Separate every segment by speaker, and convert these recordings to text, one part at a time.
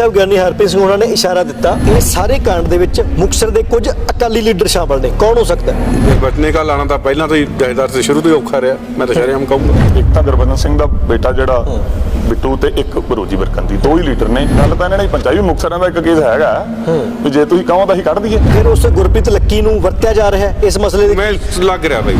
Speaker 1: ਸਾਹਿਬ ਗਿਆਨੀ ਹਰਪ੍ਰੀਤ ਸਿੰਘ ਉਹਨਾਂ ਨੇ ਇਸ਼ਾਰਾ ਦਿੱਤਾ ਇਹ ਸਾਰੇ ਕਾਂਡ ਦੇ ਵਿੱਚ ਮੁਕਤਸਰ ਦੇ ਕੁਝ ਅਕਾਲੀ ਲੀਡਰ ਸ਼ਾਮਲ ਨੇ। ਕੌਣ ਹੋ ਸਕਦਾ
Speaker 2: ਬਚਨੇ ਕਾ ਲਾਣਾ ਤਾਂ ਪਹਿਲਾਂ ਤੋਂ ਹੀ ਜਹੇਦਾਰ ਤੇ ਸ਼ੁਰੂ ਤੋਂ ਹੀ ਔਖਾ ਰਿਹਾ। ਮੈਂ ਤਾਂ ਸ਼ਰੇਆਮ ਕਹੂੰਗਾ।
Speaker 3: ਇੱਕ ਤਾਂ ਗੁਰਬੰਦਨ ਸਿੰਘ ਦਾ ਬੇਟਾ ਜਿਹੜਾ ਬਿੱਟੂ ਤੇ ਇੱਕ ਬਰੋਜੀ ਵਰਕੰਦੀ ਦੋ ਹੀ ਲੀਡਰ ਨੇ। ਗੱਲ ਤਾਂ ਇਹਨਾਂ ਨੇ ਪੰਚਾਇਤ ਵੀ ਮੁਕਤਸਰਾਂ ਦਾ ਇੱਕ ਕੇਸ ਹੈਗਾ। ਵੀ ਜੇ ਤੁਸੀਂ ਕਹੋ ਤਾਂ ਅਸੀਂ ਕੱਢ ਦਈਏ।
Speaker 1: ਫਿਰ ਉਸ ਗੁਰਪ੍ਰੀਤ ਲੱਕੀ ਨੂੰ ਵਰਤਿਆ ਜਾ ਰਿਹਾ ਇਸ ਮਸਲੇ ਦੇ
Speaker 2: ਮੈਂ ਲੱਗ ਰਿਹਾ ਬਈ।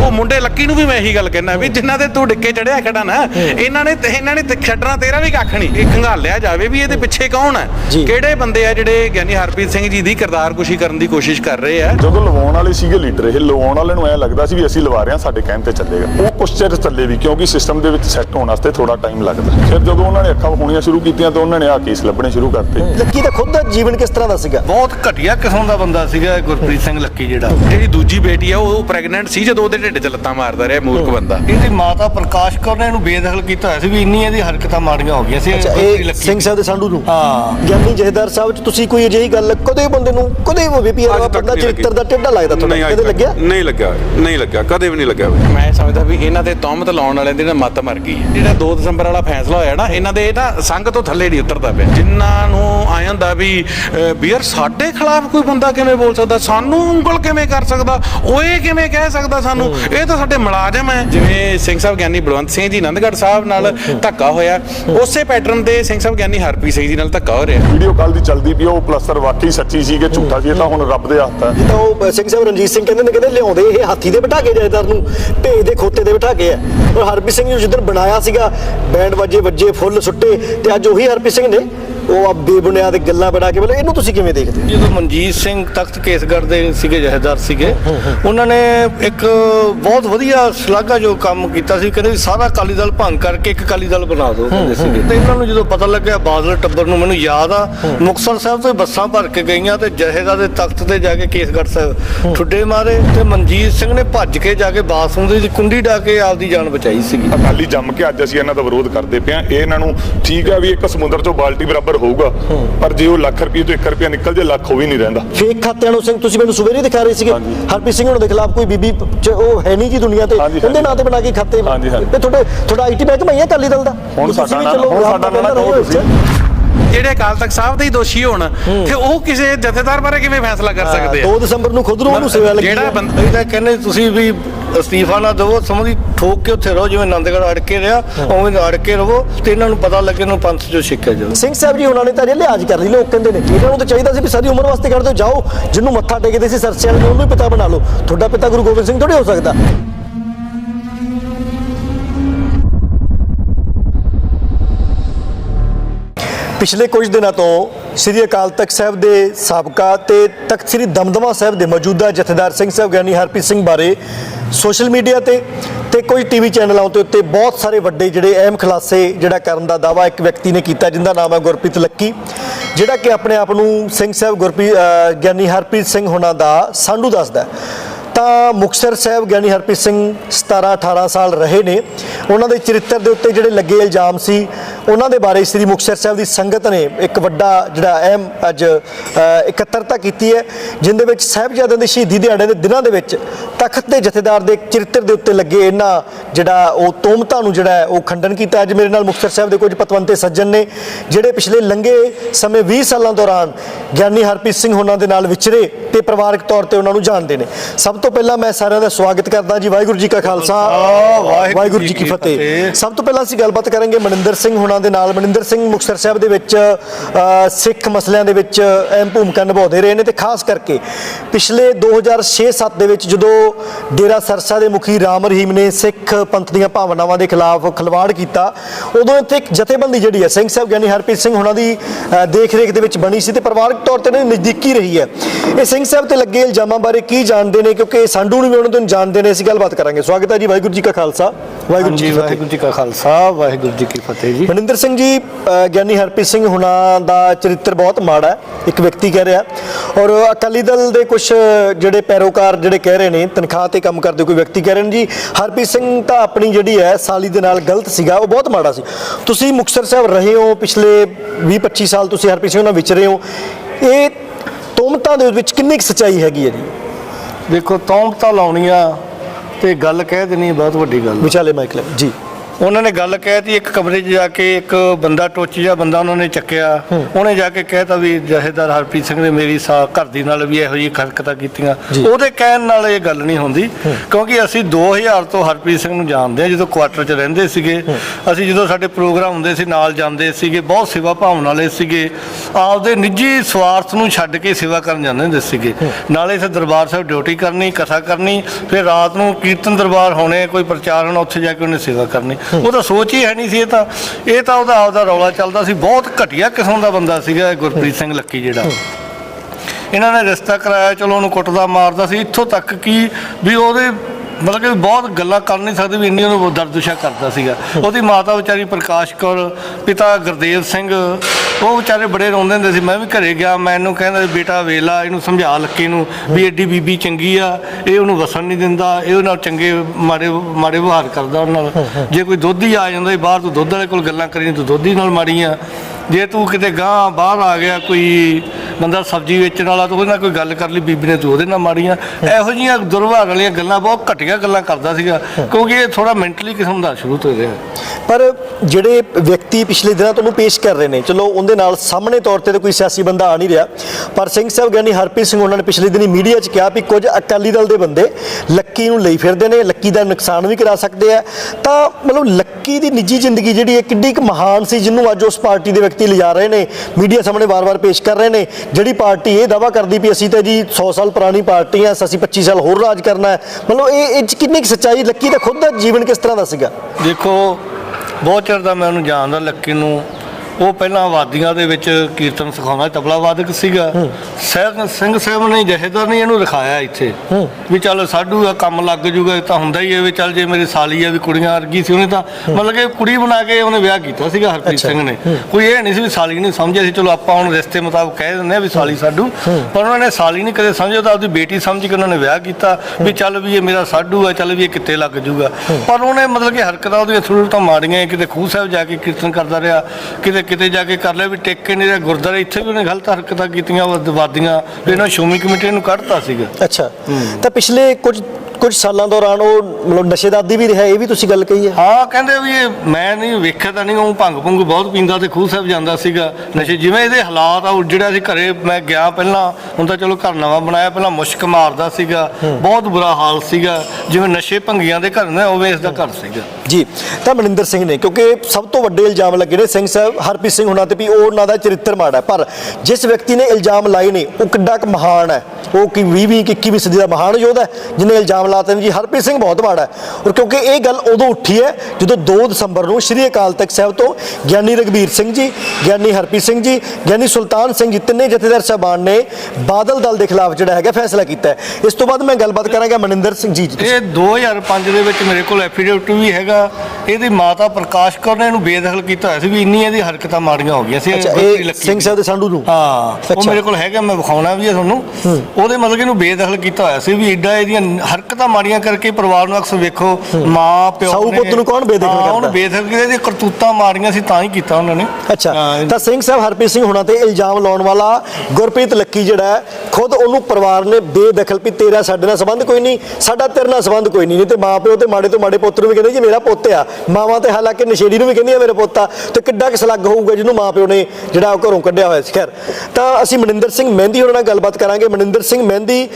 Speaker 4: ਉਹ ਮੁੰਡੇ ਲੱਕੀ ਨੂੰ ਵੀ ਮੈਂ ਇਹੀ ਗੱਲ ਕਹਿਣਾ ਵੀ ਜਿਨ੍ਹਾਂ ਤੇ ਤੂੰ ਡਿੱਕੇ ਚੜਿਆ ਖੜਾ ਨਾ ਇਹਨਾਂ ਨੇ ਇਹਨਾਂ ਨੇ ਛੱਡਣਾ ਤੇਰਾ ਵੀ ਕੱਖ ਨਹੀਂ। ਇਹ ਖੰਗਾਲਿਆ ਜਾਵੇ ਵੀ ਇਹਦੇ ਪਿੱਛੇ ਕੌਣ ਹੈ। ਕਿਹੜੇ ਬੰਦੇ ਆ ਜਿਹੜੇ ਗਿਆਨੀ ਹਰਪ੍ਰੀਤ ਸਿੰਘ ਜੀ ਦੀ ਕਿਰਦਾਰਕੁਸ਼ੀ ਕਰਨ ਦੀ ਕੋਸ਼ਿਸ਼ ਕਰ ਰਹੇ ਆ?
Speaker 3: ਜਦੋਂ ਲਵਾਉਣ ਵਾਲੇ ਸੀਗੇ ਲੀਡਰ ਇਹ ਲਵਾਉਣ ਵਾਲੇ ਨੂੰ ਐ ਲੱਗਦਾ ਸੀ ਵੀ ਅਸੀਂ ਲਵਾ ਰਹੇ ਹਾਂ ਸਾਡੇ ਕਹਿਣ ਤੇ ਚੱਲੇਗਾ। ਉਹ ਕੁਛ ਚਿਰ ਚੱਲੇ ਵੀ ਕਿਉਂਕਿ ਸਿਸਟਮ ਦੇ ਵਿੱਚ ਸੈੱਟ ਹੋਣ ਵਾਸਤੇ ਥੋੜਾ ਟਾਈਮ ਲੱਗਦਾ। ਫਿਰ ਜਦੋਂ ਉਹਨਾਂ ਨੇ ਅੱਖਾਂ ਹੋਣੀਆਂ ਸ਼ੁਰੂ ਕੀਤੀਆਂ ਤਾਂ ਉਹਨਾਂ ਨੇ ਆ ਕੇਸ ਲੱਭਣੇ ਸ਼ੁਰੂ ਕਰਤੇ।
Speaker 1: ਲੱਕੀ ਦਾ ਖੁਦ ਦਾ ਜੀਵਨ ਕਿਸ ਤਰ੍ਹਾਂ ਦਾ ਸੀਗਾ?
Speaker 5: ਬਹੁਤ ਘਟੀਆ ਕਿਸਮ ਦਾ ਬੰਦਾ ਸੀਗਾ ਗੁਰਪ੍ਰੀਤ ਸਿੰਘ ਲੱਕੀ ਜਿਹੜਾ।
Speaker 4: ਜਿਹੜੀ ਦੂਜੀ ਬੇਟੀ ਆ ਉਹ ਪ੍ਰੈਗਨੈਂਟ ਸੀ ਜਦੋਂ ਉਹਦੇ ਢਿੱਡ 'ਚ ਲੱਤਾਂ ਮਾਰਦਾ ਰਿਹਾ ਮੂਰਖ ਬੰਦਾ।
Speaker 5: ਇਹਦੀ ਮਾਤਾ ਪ੍ਰਕਾਸ਼ ਕੌਰ ਨੇ ਇਹਨੂੰ ਬੇਦਖਲ ਕੀਤਾ ਹੋਇਆ ਸੀ ਵੀ ਇੰਨੀ ਇਹਦੀ ਹਰਕਤਾਂ ਮਾੜੀਆਂ ਹੋ ਗਈਆਂ ਸੀ
Speaker 1: ਅੱਛਾ ਇਹ ਸਿੰਘ ਸਾਹਿਬ ਦੇ ਸੰਧੂ ਨੂੰ?
Speaker 5: ਹਾਂ।
Speaker 1: ਗਿਆਨੀ ਜਹੇਦਾਰ ਸਾਹਿਬ ਚ ਤੁਸੀਂ ਕੋਈ ਅਜਿਹੀ ਗੱਲ ਕਦੇ ਬੰਦੇ ਨੂੰ ਕਦੇ ਉਹ ਬੀਪੀਆਰ
Speaker 2: ਅੱਜ
Speaker 1: ਦਾ ਬੰਦਾ ਚਰਿੱਤਰ ਦਾ। ਟੇਢਾ ਲੱਗਦਾ ਤੁਹਾਨੂੰ ਕਦੇ ਲੱਗਿਆ?
Speaker 2: ਨਹੀਂ ਲੱਗਿਆ ਨਹੀਂ ਲੱਗਿਆ ਕਦੇ ਵੀ ਨਹੀਂ ਲੱਗਿਆ
Speaker 4: ਮੈਂ ਸਮਝਦਾ ਵੀ ਇਹਨਾਂ ਤੇ ਤੌਮਤ ਲਾਉਣ ਵਾਲਿਆਂ ਦੀ ਨਾ ਮੱਤ ਮਰ ਗਈ ਹੈ। ਜਿਹੜਾ 2 ਦਸੰਬਰ ਵਾਲਾ ਫੈਸਲਾ ਹੋਇਆ ਨਾ ਇਹਨਾਂ ਦੇ ਇਹ ਨਾ ਸੰਘ ਤੋਂ ਥੱਲੇ ਨਹੀਂ ਉਤਰਦਾ ਪਿਆ। ਜਿਨ੍ਹਾਂ ਨੂੰ ਆਇਆ ਹੁੰਦਾ ਵੀ ਵੀ ਯਾਰ ਸਾਡੇ ਖਿਲਾਫ ਕੋਈ ਬੰਦਾ ਕਿਵੇਂ ਬੋਲ ਸਕਦਾ? ਸਾਨੂੰ ਉਂਗਲ ਕਿਵੇਂ ਕਰ ਸਕਦਾ? ਉਹ ਇਹ ਕਿਵੇਂ ਕਹਿ ਸਕਦਾ ਸਾਨੂੰ? ਇਹ ਤਾਂ ਸਾਡੇ ਮੁਲਾਜ਼ਮ ਹੈ। ਜਿਵੇਂ ਸਿੰਘ ਸਾਹਿਬ ਗਿਆਨੀ ਬਲਵੰਤ ਸਿੰਘ ਜੀ ਆਨੰਦਗੜ੍ਹ ਸਾਹਿਬ ਨਾਲ ਧੱਕਾ ਹੋਇਆ। ਉਸੇ ਪੈਟਰਨ ਦੇ ਸਿੰਘ ਸਾਹਿਬ ਗਿਆਨੀ ਹਰਪ੍ਰੀਤ ਸਿੰਘ ਜੀ ਨਾਲ ਧੱਕਾ ਹੋ ਰਿਹਾ।
Speaker 3: ਵੀਡੀਓ ਕਾਲ ਦੀ ਚੱਲਦੀ ਪਈ ਉਹ ਪਲਸਤਰ ਵਾਕਈ ਸੱਚੀ ਸੀ ਕਿ ਝੂਠਾ ਸੀ ਇਹ ਤਾਂ ਹੁਣ ਰੱਬ ਦੇ ਹੱਥ ਹੈ।
Speaker 1: ਜਿੱਦਾਂ ਉਹ ਸਿੰਘ ਸਾਹਿਬ ਰਣਜੀਤ ਸਿੰਘ ਕਹਿੰਦੇ ਨੇ ਕਹਿੰਦੇ ਲਿਆਉਂਦੇ ਇਹ ਹਾਥੀ ਦੇ ਬਿਠਾ ਕੇ ਜਹੇਦਾਰ ਨੂੰ ਭੇਜ ਦੇ ਖੋਤੇ ਦੇ ਬਿਠਾ ਕੇ ਆ ਔਰ ਹਰਪ੍ਰੀਤ ਸਿੰਘ ਨੂੰ ਜਿੱਦਣ ਬਣਾਇਆ ਸੀਗਾ ਬੈਂਡ ਵੱਜੇ ਵੱਜੇ ਫੁੱਲ ਸੁੱਟੇ ਤੇ ਅੱਜ ਉਹੀ ਹਰਪ੍ਰੀਤ ਸਿੰਘ ਨੇ ਉਹ ਆ ਬੇਬੁਨਿਆਦ ਗੱਲਾਂ ਬਣਾ ਕੇ ਬੋਲੇ ਇਹਨੂੰ ਤੁਸੀਂ ਕਿਵੇਂ ਦੇਖਦੇ? ਹੋ?
Speaker 5: ਜਦੋਂ ਮਨਜੀਤ ਸਿੰਘ ਤਖਤ ਕੇਸਗੜ੍ਹ ਦੇ ਸੀਗੇ ਜਹੇਦਾਰ ਸੀਗੇ ਉਹਨਾਂ ਨੇ ਇੱਕ ਬਹੁਤ ਵਧੀਆ ਸ਼ਲਾਘਾ ਜੋ ਕੰਮ ਕੀਤਾ ਸੀ ਕਹਿੰਦੇ ਸਾਰਾ ਅਕਾਲੀ ਦਲ ਭੰਗ ਕਰਕੇ ਇੱਕ ਅਕਾਲੀ ਦਲ ਬਣਾ ਦਿਓ ਕਹਿੰਦੇ ਸੀਗੇ। ਤੇ ਇਹਨਾਂ ਨੂੰ ਜਦੋਂ ਪਤਾ ਲੱਗਿਆ ਬਾਦਲ ਟੱਬਰ ਨੂੰ ਮੈਨੂੰ ਯਾਦ ਆ ਮੁਕਤਸਰ ਸਾਹਿਬ ਤੋਂ ਬੱਸਾਂ ਭਰ ਕੇ ਗਈਆਂ ਤੇ ਜਹੇਦਾਰ ਦੇ ਤਖਤ ਤੇ ਜਾ ਕੇ ਕੇਸਗੜ੍ਹ ਸਾਹਿਬ ਠੁੱਡੇ ਮਾਰੇ ਤੇ ਮਨਜੀਤ ਸਿੰਘ ਨੇ ਭੱਜ ਕੇ ਜਾ ਕੇ ਬਾਥਰੂਮ ਦੀ ਕੁੰਡੀ ਡਾ ਕੇ ਆਪਦੀ ਜਾਨ ਬਚਾਈ ਸੀਗੀ।
Speaker 3: ਅਕਾਲੀ ਜੰਮ ਕੇ ਅੱਜ ਅਸੀਂ ਇਹਨਾਂ ਦਾ ਵਿਰੋਧ ਕਰਦੇ ਪਿਆ ਇਹ ਇਹਨਾਂ ਨੂੰ ਠੀਕ ਹੈ ਵੀ ਇੱਕ ਸਮੁੰਦਰ ਚੋਂ ਬਾਲਟੀ ਬਰਾਬਰ ਹੋਊਗਾ ਪਰ ਜੇ ਉਹ ਲੱਖ ਰੁਪਏ ਤੋਂ 1 ਰੁਪਿਆ ਨਿਕਲ ਜੇ ਲੱਖ ਹੋ ਵੀ ਨਹੀਂ ਰਹਿੰਦਾ
Speaker 1: ਫੇਕ ਖਾਤਿਆਂ ਨੂੰ ਸਿੰਘ ਤੁਸੀਂ ਮੈਨੂੰ ਸਵੇਰੇ ਦਿਖਾ ਰਹੇ ਸੀਗੇ। ਹਰਪ੍ਰੀਤ ਸਿੰਘ ਉਹਨਾਂ ਦੇ ਖਿਲਾਫ ਕੋਈ ਬੀਬੀ ਉਹ ਹੈ ਨਹੀਂ ਜੀ ਦੁਨੀਆ ਤੇ ਉਹਦੇ। ਨਾਂ ਤੇ ਬਣਾ ਕੇ ਖਾਤੇ। ਤੇ ਤੁਹਾਡੇ ਤੁਹਾਡਾ ਆਈਟੀ ਮਹਿਕਮਾ ਹੀ ਹੈ ਅਕਾਲੀ ਦਲ ਦਾ
Speaker 3: ਹੁਣ
Speaker 1: ਤੁਸੀਂ
Speaker 3: ਸਾਡਾ ਨਾ- ਹੁਣ ਸਾਡਾ ਨਾ
Speaker 1: ਹੋ
Speaker 3: ਕਹੋ
Speaker 1: 'ਚ।
Speaker 4: ਜਿਹੜੇ ਅਕਾਲ ਤਖਤ ਸਾਹਿਬ ਦੇ ਹੀ ਦੋਸ਼ੀ ਹੋਣ ਤੇ ਉਹ ਕਿਸੇ ਜਥੇਦਾਰ ਬਾਰੇ ਕਿਵੇਂ ਫੈਸਲਾ ਕਰ ਸਕਦੇ ਆ?
Speaker 1: 2 ਦਸੰਬਰ ਨੂੰ ਖੁਦ ਨੂੰ ਉਹਨੂੰ ਸੇਵਾ ਲੱਗੀ
Speaker 4: ਜਿਹੜਾ। ਬੰਦਾ
Speaker 5: ਤਾਂ ਕਹਿੰਦੇ ਤੁਸੀਂ ਵੀ ਅਸਤੀਫਾ ਨਾ ਦਿਵੋ ਸਮਝੀ ਠੋਕ ਕੇ ਉੱਥੇ ਰਹੋ ਜਿਵੇਂ ਆਨੰਦਗੜ੍ਹ ਅੜ ਕੇ ਰਿਹਾ ਉਵੇਂ ਅੜ ਕੇ ਰਹੋ ਤੇ ਇਹਨਾਂ ਨੂੰ ਪਤਾ ਲੱਗੇ ਨੂੰ ਪੰਥ ਜੋ ਸਿੱਖਿਆ ਜਾਵੇ।
Speaker 1: ਸਿੰਘ ਸਾਹਿਬ ਜੀ ਉਹਨਾਂ ਨੇ ਤਾਂ ਜੇ ਲਿਹਾਜ਼ ਕਰ ਲਈ ਲੋਕ ਕਹਿੰਦੇ ਨੇ ਇਹਨਾਂ ਨੂੰ ਤਾਂ ਚਾਹੀਦਾ ਸੀ ਵੀ ਸਾਰੀ ਉਮਰ ਵਾਸਤੇ ਕਰ ਦਿਓ ਜਾਓ ਜਿਹਨੂੰ ਮੱਥਾ ਟੇਕਦੇ ਸੀ ਸਰਸੇ ਵਾਲੇ ਨੂੰ ਉਹਨੂੰ ਹੀ ਪਿਤਾ ਬਣਾ ਲਓ। ਤੁਹਾਡਾ ਪਿਤਾ ਗੁਰੂ ਗੋਬਿੰਦ ਸਿੰਘ ਥੋੜੀ ਹੋ ਸਕਦਾ। ਪਿਛਲੇ ਕੁਝ ਦਿਨਾਂ ਤੋਂ ਸ੍ਰੀ ਅਕਾਲ ਤਖਤ ਸਾਹਿਬ ਦੇ ਸਾਬਕਾ ਤੇ ਤਖਤ ਸ੍ਰੀ ਦਮਦਮਾ ਸਾਹਿਬ ਦੇ ਮੌਜੂਦਾ ਜਥੇਦਾਰ ਸਿੰਘ ਸਾਹਿਬ ਗਿਆਨੀ ਹਰਪ੍ਰੀਤ ਸਿੰਘ ਬਾਰੇ ਸੋਸ਼ਲ ਮੀਡੀਆ ਤੇ ਤੇ ਕੁਝ ਟੀਵੀ ਚੈਨਲਾਂ ਦੇ ਉੱਤੇ ਬਹੁਤ ਸਾਰੇ ਵੱਡੇ ਜਿਹੜੇ ਅਹਿਮ ਖੁਲਾਸੇ ਜਿਹੜਾ ਕਰਨ ਦਾ ਦਾਵਾ ਇੱਕ ਵਿਅਕਤੀ ਨੇ ਕੀਤਾ, ਜਿੰਦਾ ਨਾਮ ਹੈ ਗੁਰਪ੍ਰੀਤ ਲੱਕੀ, ਜਿਹੜਾ ਕਿ ਆਪਣੇ ਆਪ ਨੂੰ ਸਿੰਘ ਸਾਹਿਬ ਗੁਰਪ੍ਰੀਤ ਗਿਆਨੀ ਹਰਪ੍ਰੀਤ ਸਿੰਘ ਹੋਣਾ ਦਾ ਸਾਂਢੂ ਦੱਸਦਾ ਤਾਂ ਮੁਕਤਸਰ ਸਾਹਿਬ ਗਿਆਨੀ ਹਰਪ੍ਰੀਤ ਸਿੰਘ 17 18 ਸਾਲ ਰਹੇ ਨੇ। ਉਹਨਾਂ ਦੇ ਚਰਿੱਤਰ ਦੇ ਉੱਤੇ ਜਿਹੜੇ ਲੱਗੇ ਇਲਜ਼ਾਮ ਸੀ, ਉਹਨਾਂ ਦੇ ਬਾਰੇ ਸ੍ਰੀ ਮੁਕਤਸਰ ਸਾਹਿਬ ਦੀ ਸੰਗਤ ਨੇ ਇੱਕ ਵੱਡਾ ਜਿਹੜਾ ਅਹਿਮ ਅੱਜ ਇਕੱਤਰਤਾ ਕੀਤੀ ਹੈ, ਜਿੰਦੇ ਵਿੱਚ ਸਾਹਿਬਜ਼ਾਦਿਆਂ ਦੇ ਸ਼ਹੀਦੀ ਦਿਹਾੜੇ ਦੇ ਦਿਨਾਂ ਦੇ ਵਿੱਚ ਤਖਤ ਦੇ ਜਥੇਦਾਰ ਦੇ ਚਰਿੱਤਰ ਦੇ ਉੱਤੇ ਲੱਗੇ ਇਹਨਾਂ ਜਿਹੜਾ ਉਹ ਤੋਮਤਾਂ ਨੂੰ ਜਿਹੜਾ ਉਹ ਖੰਡਨ ਕੀਤਾ। ਅੱਜ ਮੇਰੇ ਨਾਲ ਮੁਕਤਸਰ ਸਾਹਿਬ ਦੇ ਕੁਝ ਪਤਵੰਤੇ ਸੱਜਣ ਨੇ, ਜਿਹੜੇ ਪਿਛਲੇ ਲੰਘੇ ਸਮੇਂ 20 ਸਾਲਾਂ ਦੌਰਾਨ ਗਿਆਨੀ ਹਰਪ੍ਰੀਤ ਸਿੰਘ ਉਹਨਾਂ ਦੇ ਨਾਲ ਵਿਚਰੇ ਤੇ ਪਰਿਵਾਰਕ ਤੌਰ ਤੇ ਉਹਨਾਂ ਨੂੰ ਜਾਣਦੇ ਨੇ। ਸਭ ਤੋਂ ਪਹਿਲਾਂ ਮੈਂ ਸਾਰਿਆਂ ਦਾ ਸਵਾਗਤ ਕਰਦਾ ਜੀ ਵਾਹਿਗੁਰੂ ਜੀ ਕਾ ਖਾਲਸਾ ਵਾਹਿਗੁਰੂ ਜੀ ਕੀ ਫਤਿਹ। ਸਭ ਤੋਂ ਪਹਿਲਾਂ ਅਸੀਂ ਗੱਲਬਾਤ ਕਰਾਂਗੇ ਮਨਿੰਦਰ ਸਿੰਘ ਹੋਣਾ ਦੇ ਨਾਲ। ਮਨਿੰਦਰ ਸਿੰਘ ਮੁਕਤਸਰ ਸਾਹਿਬ ਦੇ ਵਿੱਚ ਸਿੱਖ ਮਸਲਿਆਂ ਦੇ ਵਿੱਚ ਅਹਿਮ ਭੂਮਿਕਾ ਨਿਭਾਉਂਦੇ ਰਹੇ ਨੇ ਤੇ ਖਾਸ ਕਰਕੇ ਪਿਛਲੇ 2006-7 ਦੇ ਵਿੱਚ ਜਦੋਂ ਡੇਰਾ ਸਰਸਾ ਦੇ ਮੁਖੀ ਰਾਮ ਰਹੀਮ ਨੇ ਸਿੱਖ ਪੰਥ ਦੀਆਂ ਭਾਵਨਾਵਾਂ ਦੇ ਖਿਲਾਫ ਖਲਵਾੜ ਕੀਤਾ ਉਦੋਂ ਇੱਥੇ ਇੱਕ ਜਥੇਬੰਦੀ ਜਿਹੜੀ ਹੈ ਸਿੰਘ ਸਾਹਿਬ ਗਿਆਨੀ ਹਰਪ੍ਰੀਤ ਸਿੰਘ ਹੋਣਾ ਦੀ ਦੇਖ-ਰੇਖ ਦੇ ਵਿੱਚ ਬਣੀ ਸੀ ਤੇ ਪਰਿਵਾਰਕ ਤੌਰ ਤੇ ਨਜ਼ਦੀਕੀ ਰਹੀ ਹੈ। ਇਹ ਸਿੰਘ ਸਾਹਿਬ ਤੇ ਲੱਗੇ ਇਲਜ਼ਾਮਾਂ ਬਾਰੇ ਕੀ ਜਾਣਦੇ ਨੇ? ਕਿਉਂਕਿ ਇਹ ਸਾਂਢੂ ਨੂੰ ਵੀ ਉਹਨਾਂ ਤੋਂ ਜਾਣਦੇ ਨੇ ਅਸੀਂ ਗੱਲਬਾਤ ਕਰਾਂਗੇ। ਸਵਾਗਤ ਹੈ ਜੀ ਵਾਹਿਗੁਰੂ ਜੀ ਕਾ ਖਾਲਸਾ। ਵਾਹਿਗੁਰੂ ਜੀ
Speaker 5: ਵਾਹਿਗੁਰੂ ਜੀ ਕਾ ਖਾਲਸਾ ਵਾਹਿਗੁਰੂ ਜੀ ਕੀ ਫਤਿਹ ਜੀ।
Speaker 1: ਮਨਿੰਦਰ ਸਿੰਘ ਜੀ ਗਿਆਨੀ ਹਰਪ੍ਰੀਤ ਸਿੰਘ ਹੁਣਾਂ ਦਾ ਚਰਿੱਤਰ ਬਹੁਤ ਮਾੜਾ ਹੈ ਇੱਕ ਵਿਅਕਤੀ ਕਹਿ ਰਿਹਾ। ਔਰ ਅਕਾਲੀ ਦਲ ਦੇ ਕੁਝ ਜਿਹੜੇ ਪੈਰੋਕਾਰ ਜਿਹੜੇ ਕਹਿ ਰਹੇ ਨੇ ਤਨਖਾਹ ਤੇ ਕੰਮ ਕਰਦੇ ਕੋਈ ਵਿਅਕਤੀ ਕਹਿ ਰਹੇ ਨੇ ਜੀ ਹਰਪ੍ਰੀਤ ਸਿੰਘ ਤਾਂ ਆਪਣੀ ਜਿਹੜੀ ਹੈ ਸਾਲੀ ਦੇ ਨਾਲ ਗਲਤ ਸੀਗਾ ਉਹ ਬਹੁਤ ਮਾੜਾ ਸੀ। ਤੁਸੀਂ ਮੁਕਤਸਰ ਸਾਹਿਬ ਰਹੇ ਹੋ ਪਿਛਲੇ 20 25 ਸਾਲ ਤੁਸੀਂ ਹਰਪ੍ਰੀਤ ਸਿੰਘ ਨਾਲ ਵਿਚਰੇ ਹੋ। ਇਹ ਤੋਮਤਾਂ ਦੇ ਵਿੱਚ ਕਿੰਨੀ ਸੱਚਾਈ ਹੈਗੀ ਹੈ ਜੀ?
Speaker 5: ਦੇਖੋ ਤੌਮਤਾਂ ਲਾਉਣੀਆਂ ਤੇ ਗੱਲ ਕਹਿ ਦੇਣੀ ਬਹੁਤ ਵੱਡੀ ਗੱਲ
Speaker 1: ਵਿਚਾਲੇ ਮਾਈਕ ਲੈ। ਜੀ।
Speaker 5: ਉਹਨਾਂ ਨੇ ਗੱਲ ਕਹਿਤੀ ਇੱਕ ਕਮਰੇ 'ਚ ਜਾ ਕੇ ਇੱਕ ਬੰਦਾ ਟੋਚ ਜਿਹਾ ਬੰਦਾ ਉਹਨਾਂ ਨੇ ਚੱਕਿਆ। ਉਹਨੇ ਜਾ ਕੇ ਕਹਿਤਾ ਵੀ ਜਹੇਦਾਰ ਹਰਪ੍ਰੀਤ ਸਿੰਘ ਨੇ ਮੇਰੀ ਸਾ ਘਰ ਦੀ ਨਾਲ ਵੀ ਇਹੋ ਜਿਹੀ ਹਰਕਤਾਂ ਕੀਤੀਆਂ। ਉਹਦੇ ਕਹਿਣ ਨਾਲ ਇਹ ਗੱਲ ਨਹੀਂ ਹੁੰਦੀ ਕਿਉਂਕਿ ਅਸੀਂ 2000 ਤੋਂ ਹਰਪ੍ਰੀਤ ਸਿੰਘ ਨੂੰ ਜਾਣਦੇ ਹਾਂ ਜਦੋਂ ਕੁਆਟਰ 'ਚ ਰਹਿੰਦੇ ਸੀਗੇ। ਅਸੀਂ ਜਦੋਂ ਸਾਡੇ ਪ੍ਰੋਗਰਾਮ ਹੁੰਦੇ ਸੀ ਨਾਲ ਜਾਂਦੇ ਸੀਗੇ ਬਹੁਤ ਸੇਵਾ ਭਾਵਨਾ ਵਾਲੇ ਸੀਗੇ। ਆਪਦੇ ਨਿੱਜੀ ਸਵਾਰਥ ਨੂੰ ਛੱਡ ਕੇ ਸੇਵਾ ਕਰਨ ਜਾਂਦੇ ਹੁੰਦੇ ਸੀਗੇ। ਨਾਲੇ ਇੱਥੇ ਦਰਬਾਰ ਸਾਹਿਬ ਡਿਊਟੀ ਕਰਨੀ ਕਥਾ ਕਰਨੀ ਫਿਰ ਰਾਤ ਨੂੰ ਕੀਰਤਨ ਦਰਬਾਰ ਹੋਣੇ ਕੋਈ ਪ੍ਰਚਾਰ ਹੋਣਾ ਉੱਥੇ ਜਾ ਕੇ ਉਹਨੇ ਸੇਵਾ ਕਰਨੀ। ਉਹ ਤਾਂ ਸੋਚ ਹੀ ਹੈ ਨਹੀਂ ਸੀ, ਇਹ ਤਾਂ ਇਹ ਤਾਂ ਉਹਦਾ ਆਪਦਾ ਰੌਲਾ ਚੱਲਦਾ ਸੀ। ਬਹੁਤ ਘਟੀਆ ਕਿਸਮ ਦਾ ਬੰਦਾ ਸੀਗਾ ਗੁਰਪ੍ਰੀਤ ਸਿੰਘ ਲੱਕੀ ਜਿਹੜਾ। ਇਹਨਾਂ ਨੇ ਰਿਸ਼ਤਾ ਕਰਾਇਆ, ਚਲੋ ਉਹਨੂੰ ਕੁੱਟਦਾ, ਮਾਰਦਾ ਸੀ। ਇੱਥੋਂ ਤੱਕ ਕਿ ਵੀ ਉਹਦੇ ਮਤਲਬ ਕਿ ਬਹੁਤ ਗੱਲਾਂ ਕਰ ਨਹੀਂ ਸਕਦੇ ਵੀ ਇੰਨੀ ਉਹਨੂੰ ਦਰਦੁਸ਼ਾ ਕਰਦਾ ਸੀਗਾ। ਉਹਦੀ ਮਾਤਾ ਵਿਚਾਰੀ ਪ੍ਰਕਾਸ਼ ਕੌਰ, ਪਿਤਾ ਗੁਰਦੇਵ ਸਿੰਘ, ਉਹ ਵਿਚਾਰੇ ਬੜੇ ਰੋਂਦੇ ਹੁੰਦੇ ਸੀ, ਮੈਂ ਵੀ ਘਰੇ ਗਿਆ, ਮੈਂ ਇਹਨੂੰ ਕਹਿੰਦਾ ਬੇਟਾ ਵੇਲਾ ਇਹਨੂੰ ਸਮਝਾ ਲੱਕੀ ਨੂੰ ਵੀ ਐਡੀ ਬੀਬੀ ਚੰਗੀ ਆ, ਇਹ ਉਹਨੂੰ ਵਸਣ ਨਹੀਂ ਦਿੰਦਾ, ਇਹ ਨਾਲ ਚੰਗੇ ਮਾੜੇ ਮਾੜੇ ਵਿਵਹਾਰ ਕਰਦਾ ਉਹਨਾਂ ਨਾਲ। ਜੇ ਕੋਈ ਦੁੱਧ ਹੀ ਆ ਜਾਂਦਾ ਬਾਹਰ ਤੂੰ ਦੁੱਧ ਵਾਲੇ ਕੋਲ ਗੱਲਾਂ ਕਰੀ, ਤੂੰ ਦੁੱਧੀ ਨਾਲ ਮਾੜੀ ਆ। ਜੇ ਤੂੰ ਕਿਤੇ ਗਾਂ ਬਾਹਰ ਆ ਗਿਆ, ਕੋਈ ਬੰਦਾ ਸਬਜ਼ੀ ਵੇਚਣ ਵਾਲਾ ਤਾਂ ਉਹਦੇ ਨਾਲ ਕੋਈ ਗੱਲ ਕਰ ਲਈ, ਬੀਬੀ ਨੇ ਤੂੰ ਉਹਦੇ ਨਾਲ ਮਾਰੀਆਂ। ਇਹੋ ਜਿਹੀਆਂ ਦੁਰਵਿਹਾਰ ਵਾਲੀਆਂ ਗੱਲਾਂ, ਬਹੁਤ ਘਟੀਆਂ ਗੱਲਾਂ ਕਰਦਾ ਸੀਗਾ, ਕਿਉਂਕਿ ਇਹ ਥੋੜਾ ਮੈਂਟਲੀ ਕਿਸਮ ਦਾ ਸ਼ੁਰੂ ਤੋਂ ਰਿਹਾ।
Speaker 1: ਪਰ ਜਿਹੜੇ ਵਿਅਕਤੀ ਪਿਛਲੇ ਦਿਨਾਂ ਤੁਹਾਨੂੰ ਪੇਸ਼ ਕਰ ਰਹੇ ਨੇ, ਚਲੋ ਉਹਦੇ ਨਾਲ ਸਾਹਮਣੇ ਤੌਰ ਤੇ ਤਾਂ ਕੋਈ ਸਿਆਸੀ ਬੰਦਾ ਆ ਨਹੀਂ ਰਿਹਾ, ਪਰ ਸਿੰਘ ਸਾਹਿਬ ਗਿਆਨੀ ਹਰਪ੍ਰੀਤ ਸਿੰਘ ਉਹਨਾਂ ਨੇ ਪਿਛਲੇ ਦਿਨੀ ਮੀਡੀਆ 'ਚ ਕਿਹਾ ਵੀ ਕੁਝ ਅਕਾਲੀ ਦਲ ਦੇ ਬੰਦੇ ਲੱਕੀ ਨੂੰ ਲਈ ਫਿਰਦੇ ਨੇ, ਲੱਕੀ ਦਾ ਨੁਕਸਾਨ ਵੀ ਕਰਾ ਸਕਦੇ ਆ। ਤਾਂ ਮਤਲਬ ਲੱਕੀ ਦੀ ਨਿੱਜੀ ਜ਼ਿੰਦਗੀ ਜਿਹੜੀ ਹੈ, ਕਿੱਡੀ ਇੱਕ ਮਹਾਨ ਸੀ, ਜਿਹਨੂੰ ਅੱਜ ਉਸ ਪਾਰਟੀ ਦੇ ਵਿਅਕਤੀ ਲਿਜਾ ਰਹੇ ਨੇ, ਮੀਡੀਆ ਸਾਹਮਣੇ ਵਾਰ-ਵਾਰ ਪੇਸ਼ ਕਰ ਰਹੇ ਨੇ। ਜਿਹੜੀ ਪਾਰਟੀ ਇਹ ਦਾਵਾ ਕਰਦੀ ਵੀ ਅਸੀਂ ਤਾਂ ਜੀ 100 ਸਾਲ ਪੁਰਾਣੀ ਪਾਰਟੀ ਆ, ਅਸੀਂ 25 ਸਾਲ ਹੋਰ ਰਾਜ ਕਰਨਾ ਹੈ। ਮਤਲਬ ਇਹ ਇਹ 'ਚ ਕਿੰਨੀ ਕੁ ਸੱਚਾਈ, ਲੱਕੀ ਦਾ ਖੁਦ ਦਾ ਜੀਵਨ ਕਿਸ ਤਰ੍ਹਾਂ ਦਾ ਸੀਗਾ?
Speaker 5: ਦੇਖੋ, ਬਹੁਤ ਚਿਰ ਦਾ ਮੈਂ ਉਹਨੂੰ ਜਾਣਦਾ, ਲੱਕੀ ਨੂੰ ਉਹ ਪਹਿਲਾਂ ਆਬਾਦੀਆਂ ਦੇ ਵਿੱਚ ਕੀਰਤਨ ਸਿਖਾਉਂਦਾ ਤਬਲਾ ਵਾਦਕ ਸੀਗਾ। ਸਹਿਬ ਸਿੰਘ ਸਾਹਿਬ ਨੇ ਜਹੇਦਾਰ ਨੇ ਇਹਨੂੰ ਰਖਾਇਆ ਇੱਥੇ। ਵੀ ਚੱਲ ਸਾਡੂ ਆ ਕੰਮ ਲੱਗ ਜੂਗਾ ਇਹ ਤਾਂ ਹੁੰਦਾ ਹੀ ਹੈ ਵੀ ਚੱਲ ਜੇ ਮੇਰੀ ਸਾਲੀ ਆ ਵੀ ਕੁੜੀਆਂ ਵਰਗੀ ਸੀ ਉਹਨੇ ਤਾਂ ਮਤਲਬ ਕਿ ਕੁੜੀ ਬਣਾ ਕੇ ਉਹਨੇ ਵਿਆਹ ਕੀਤਾ ਸੀਗਾ ਹਰਪ੍ਰੀਤ ਸਿੰਘ ਨੇ। ਕੋਈ ਇਹ ਨਹੀਂ ਸੀ ਵੀ ਸਾਲੀ ਨਹੀਂ ਸਮਝਿਆ ਸੀ ਚਲੋ ਆਪਾਂ ਹੁਣ ਰਿਸ਼ਤੇ ਮੁਤਾਬਕ ਕਹਿ ਦਿੰਦੇ ਆ ਵੀ ਸਾਲੀ ਸਾਡੂ। ਪਰ ਉਹਨਾਂ ਨੇ ਸਾਲੀ ਨਹੀਂ ਕਦੇ ਸਮਝਿਆ ਤਾਂ ਆਪਦੀ ਬੇਟੀ ਸਮਝ ਕੇ ਉਹਨਾਂ ਨੇ ਵਿਆਹ ਕੀਤਾ ਵੀ ਚੱਲ ਵੀ ਇਹ ਮੇਰਾ ਸਾਡੂ ਆ ਚੱਲ ਵੀ ਇਹ ਕਿੱਤੇ ਲੱਗ ਜੂਗਾ। ਪਰ ਉਹਨੇ ਮਤਲਬ ਕਿ ਹਰਕਤਾਂ ਉਹਦੀਆਂ ਥੋੜ੍ਹੀ ਤਾਂ ਮਾੜੀਆਂ ਕਿਤੇ ਖੂਹ ਸਾਹਿਬ ਜਾ ਕੇ ਕੀਰਤਨ ਕਰਦਾ ਰਿਹਾ ਕਿਤੇ ਕਿਤੇ ਜਾ ਕੇ ਕਰ ਲਿਆ ਵੀ ਟਿਕ ਕੇ ਨਹੀਂ ਰਿਹਾ ਗੁਰਦੁਆਰੇ ਇੱਥੇ ਵੀ ਉਹਨੇ ਗਲਤ ਹਰਕਤਾਂ ਕੀਤੀਆਂ ਵਦ- ਵਾਦੀਆਂ ਇਹਨਾਂ ਸ਼ੋਮੀ ਕਮੇਟੀ ਨੂੰ ਕੱਢਤਾ ਸੀਗਾ।
Speaker 1: ਅੱਛਾ। ਤਾਂ ਪਿਛਲੇ ਕੁਝ ਕੁਝ ਸਾਲਾਂ ਦੌਰਾਨ ਉਹ ਮਤਲਬ ਨਸ਼ੇ ਦਾ ਆਦੀ ਵੀ ਰਿਹਾ ਇਹ ਵੀ ਤੁਸੀਂ ਗੱਲ ਕਹੀ ਹੈ?
Speaker 5: ਹਾਂ ਕਹਿੰਦੇ ਵੀ ਇਹ ਮੈਂ ਨਹੀਂ ਵੇਖਿਆ ਤਾਂ ਨਹੀਂ ਉਹ ਭੰਗ ਭੁੰਗ ਬਹੁਤ ਪੀਂਦਾ ਤੇ ਖੂਹ ਸਾਹਿਬ ਜਾਂਦਾ ਸੀਗਾ। ਨਸ਼ੇ ਜਿਵੇਂ ਇਹਦੇ ਹਾਲਾਤ ਆ ਉੱਜੜਿਆ ਸੀ ਘਰੇ ਮੈਂ ਗਿਆ ਪਹਿਲਾਂ ਹੁਣ ਤਾਂ ਚਲੋ ਘਰ ਨਵਾਂ ਬਣਾਇਆ ਪਹਿਲਾਂ ਮੁਸ਼ਕ ਮਾਰਦਾ ਸੀਗਾ। ਬਹੁਤ ਬੁਰਾ ਹਾਲ ਸੀਗਾ। ਜਿਵੇਂ ਨਸ਼ੇ ਭੰਗੀਆਂ ਦੇ ਘਰ ਨੇ ਉਵੇਂ ਇਸ ਦਾ ਘਰ ਸੀਗਾ।
Speaker 1: ਜੀ ਤਾਂ ਮਨਿੰਦਰ ਸਿੰਘ ਨੇ ਕਿਉਂਕਿ ਸਭ ਤੋਂ ਵੱਡੇ ਇਲਜ਼ਾਮ ਲੱਗੇ ਨੇ ਸਿੰਘ ਸਾਹਿਬ? ਹਰਪ੍ਰੀਤ ਸਿੰਘ ਹੁਣਾਂ ਤੇ ਵੀ ਉਹ ਉਹਨਾਂ ਦਾ ਚਰਿੱਤਰ ਮਾੜਾ ਹੈ। ਪਰ ਜਿਸ ਵਿਅਕਤੀ ਨੇ ਇਲਜ਼ਾਮ ਲਾਏ ਨੇ, ਉਹ ਕਿੱਡਾ ਕੁ ਮਹਾਨ ਹੈ। ਉਹ ਕਿ 20 ਵੀਹ 21ਵੀਂ ਸਦੀ ਦਾ ਮਹਾਨ ਯੋਧਾ ਹੈ ਜਿਹਨੇ ਇਲਜ਼ਾਮ ਲਾਤੇ ਨੇ ਜੀ ਹਰਪ੍ਰੀਤ ਸਿੰਘ ਬਹੁਤ ਮਾੜਾ ਹੈ। ਔਰ ਕਿਉਂਕਿ ਇਹ ਗੱਲ ਉਦੋਂ ਉੱਠੀ ਹੈ ਜਦੋਂ 2 ਦਸੰਬਰ ਨੂੰ ਸ੍ਰੀ ਅਕਾਲ ਤਖਤ ਸਾਹਿਬ ਤੋਂ ਗਿਆਨੀ ਰਗਵੀਰ ਸਿੰਘ ਜੀ ਗਿਆਨੀ ਹਰਪ੍ਰੀਤ ਸਿੰਘ ਜੀ ਗਿਆਨੀ ਸੁਲਤਾਨ ਸਿੰਘ ਜੀ ਤਿੰਨੇ ਜਥੇਦਾਰ ਸਾਹਿਬਾਨ ਨੇ ਬਾਦਲ ਦਲ ਦੇ ਖਿਲਾਫ ਜਿਹੜਾ ਹੈਗਾ ਫੈਸਲਾ ਕੀਤਾ ਇਸ ਤੋਂ ਬਾਅਦ ਮੈਂ ਗੱਲਬਾਤ ਕਰਾਂਗਾ ਮਨਿੰਦਰ ਸਿੰਘ ਜੀ
Speaker 5: ਇਹ 2005 ਦੇ ਵਿੱਚ ਮੇਰੇ ਕੋਲ ਐਫੀਡੇਵਿਟ ਵੀ ਹੈਗਾ। ਇਹਦੀ ਮਾਤਾ ਪ੍ਰਕਾਸ਼ ਕੌਰ ਨੇ ਇਹਨੂੰ ਬੇਦਖਲ ਕੀਤਾ ਹੋਇਆ ਸੀ ਵੀ ਇੰਨੀ ਇਹਦੀ ਹਰਕਤਾਂ ਮਾੜੀਆਂ ਹੋ ਗਈਆਂ ਸੀ
Speaker 1: ਸਿੰਘ। ਸਾਹਿਬ ਦੇ ਸੰਧੂ ਨੂੰ?
Speaker 5: ਹਾਂ ਉਹ। ਮੇਰੇ ਕੋਲ ਹੈਗਾ ਮੈਂ ਵਿਖਾਉਣਾ ਵੀ ਹੈ ਤੁਹਾਨੂੰ। ਉਹਦੇ ਮਤਲਬ ਕਿ ਇਹਨੂੰ ਬੇਦਖਲ ਕੀਤਾ ਹੋਇਆ ਸੀ ਵੀ ਏਡਾ ਇਹਦੀਆਂ ਹਰਕਤਾਂ ਮਾੜੀਆਂ ਕਰਕੇ ਪਰਿਵਾਰ ਨੂੰ ਅਕਸਰ ਵੇਖੋ ਮਾਂ ਪਿਓ
Speaker 1: ਸਾਊ ਪੁੱਤ ਨੂੰ ਕੌਣ ਬੇਦਖਲ ਕਰਦਾ?
Speaker 5: ਉਹਨੂੰ ਬੇਦਖਲ ਕੀਤਾ ਇਹਦੀ ਕਰਤੂਤਾਂ ਮਾੜੀਆਂ ਸੀ ਤਾਂ ਹੀ ਕੀਤਾ ਉਹਨਾਂ ਨੇ।
Speaker 1: ਅੱਛਾ ਤਾਂ ਸਿੰਘ ਸਾਹਿਬ ਹਰਪ੍ਰੀਤ ਸਿੰਘ ਹੁਣਾਂ ਤੇ ਇਲਜ਼ਾਮ ਲਾਉਣ ਵਾਲਾ ਗੁਰਪ੍ਰੀਤ ਲੱਕੀ ਜਿਹੜਾ ਖੁਦ ਉਹਨੂੰ ਪਰਿਵਾਰ ਨੇ ਬੇਦਖਲ ਵੀ ਤੇਰਾ ਸਾਡੇ ਨਾਲ ਸੰਬੰਧ ਕੋਈ ਨਹੀਂ ਸਾਡਾ ਤੇਰੇ ਨਾਲ ਸੰਬੰਧ ਕੋਈ ਨਹੀਂ ਤੇ ਮਾਂ ਪਿਓ ਤੇ ਮਾੜੇ ਤੋਂ ਮਾੜੇ ਪੁੱਤ ਨੂੰ ਵੀ ਕਹਿੰਦੇ ਜੀ ਮੇਰਾ ਪੁੱਤ ਆ। ਮਾਵਾਂ ਤੇ ਹਾਲਾਂਕਿ ਨਸ਼ੇੜੀ ਨੂੰ ਵੀ ਕਹਿੰਦੀਆਂ ਮੇਰਾ ਪੁੱਤ ਆ ਤੇ ਕਿੱਡਾ ਕਿ ਸਲੱਗ ਹੋਊਗਾ ਜਿਹਨੂੰ ਮਾਂ ਪਿਓ ਨੇ ਜਿਹੜਾ ਉਹ ਘਰੋਂ ਕੱਢਿਆ ਹੋਇਆ ਸੀ। ਖੈਰ ਤਾਂ ਅਸੀਂ ਮਨਿੰਦਰ ਸਿੰਘ ਮਹਿੰਦੀ ਹੋਰਾਂ ਨਾਲ ਗੱਲਬਾਤ ਕਰਾਂਗੇ। ਮਨਿੰਦਰ ਸਿੰਘ ਮਹਿੰਦੀ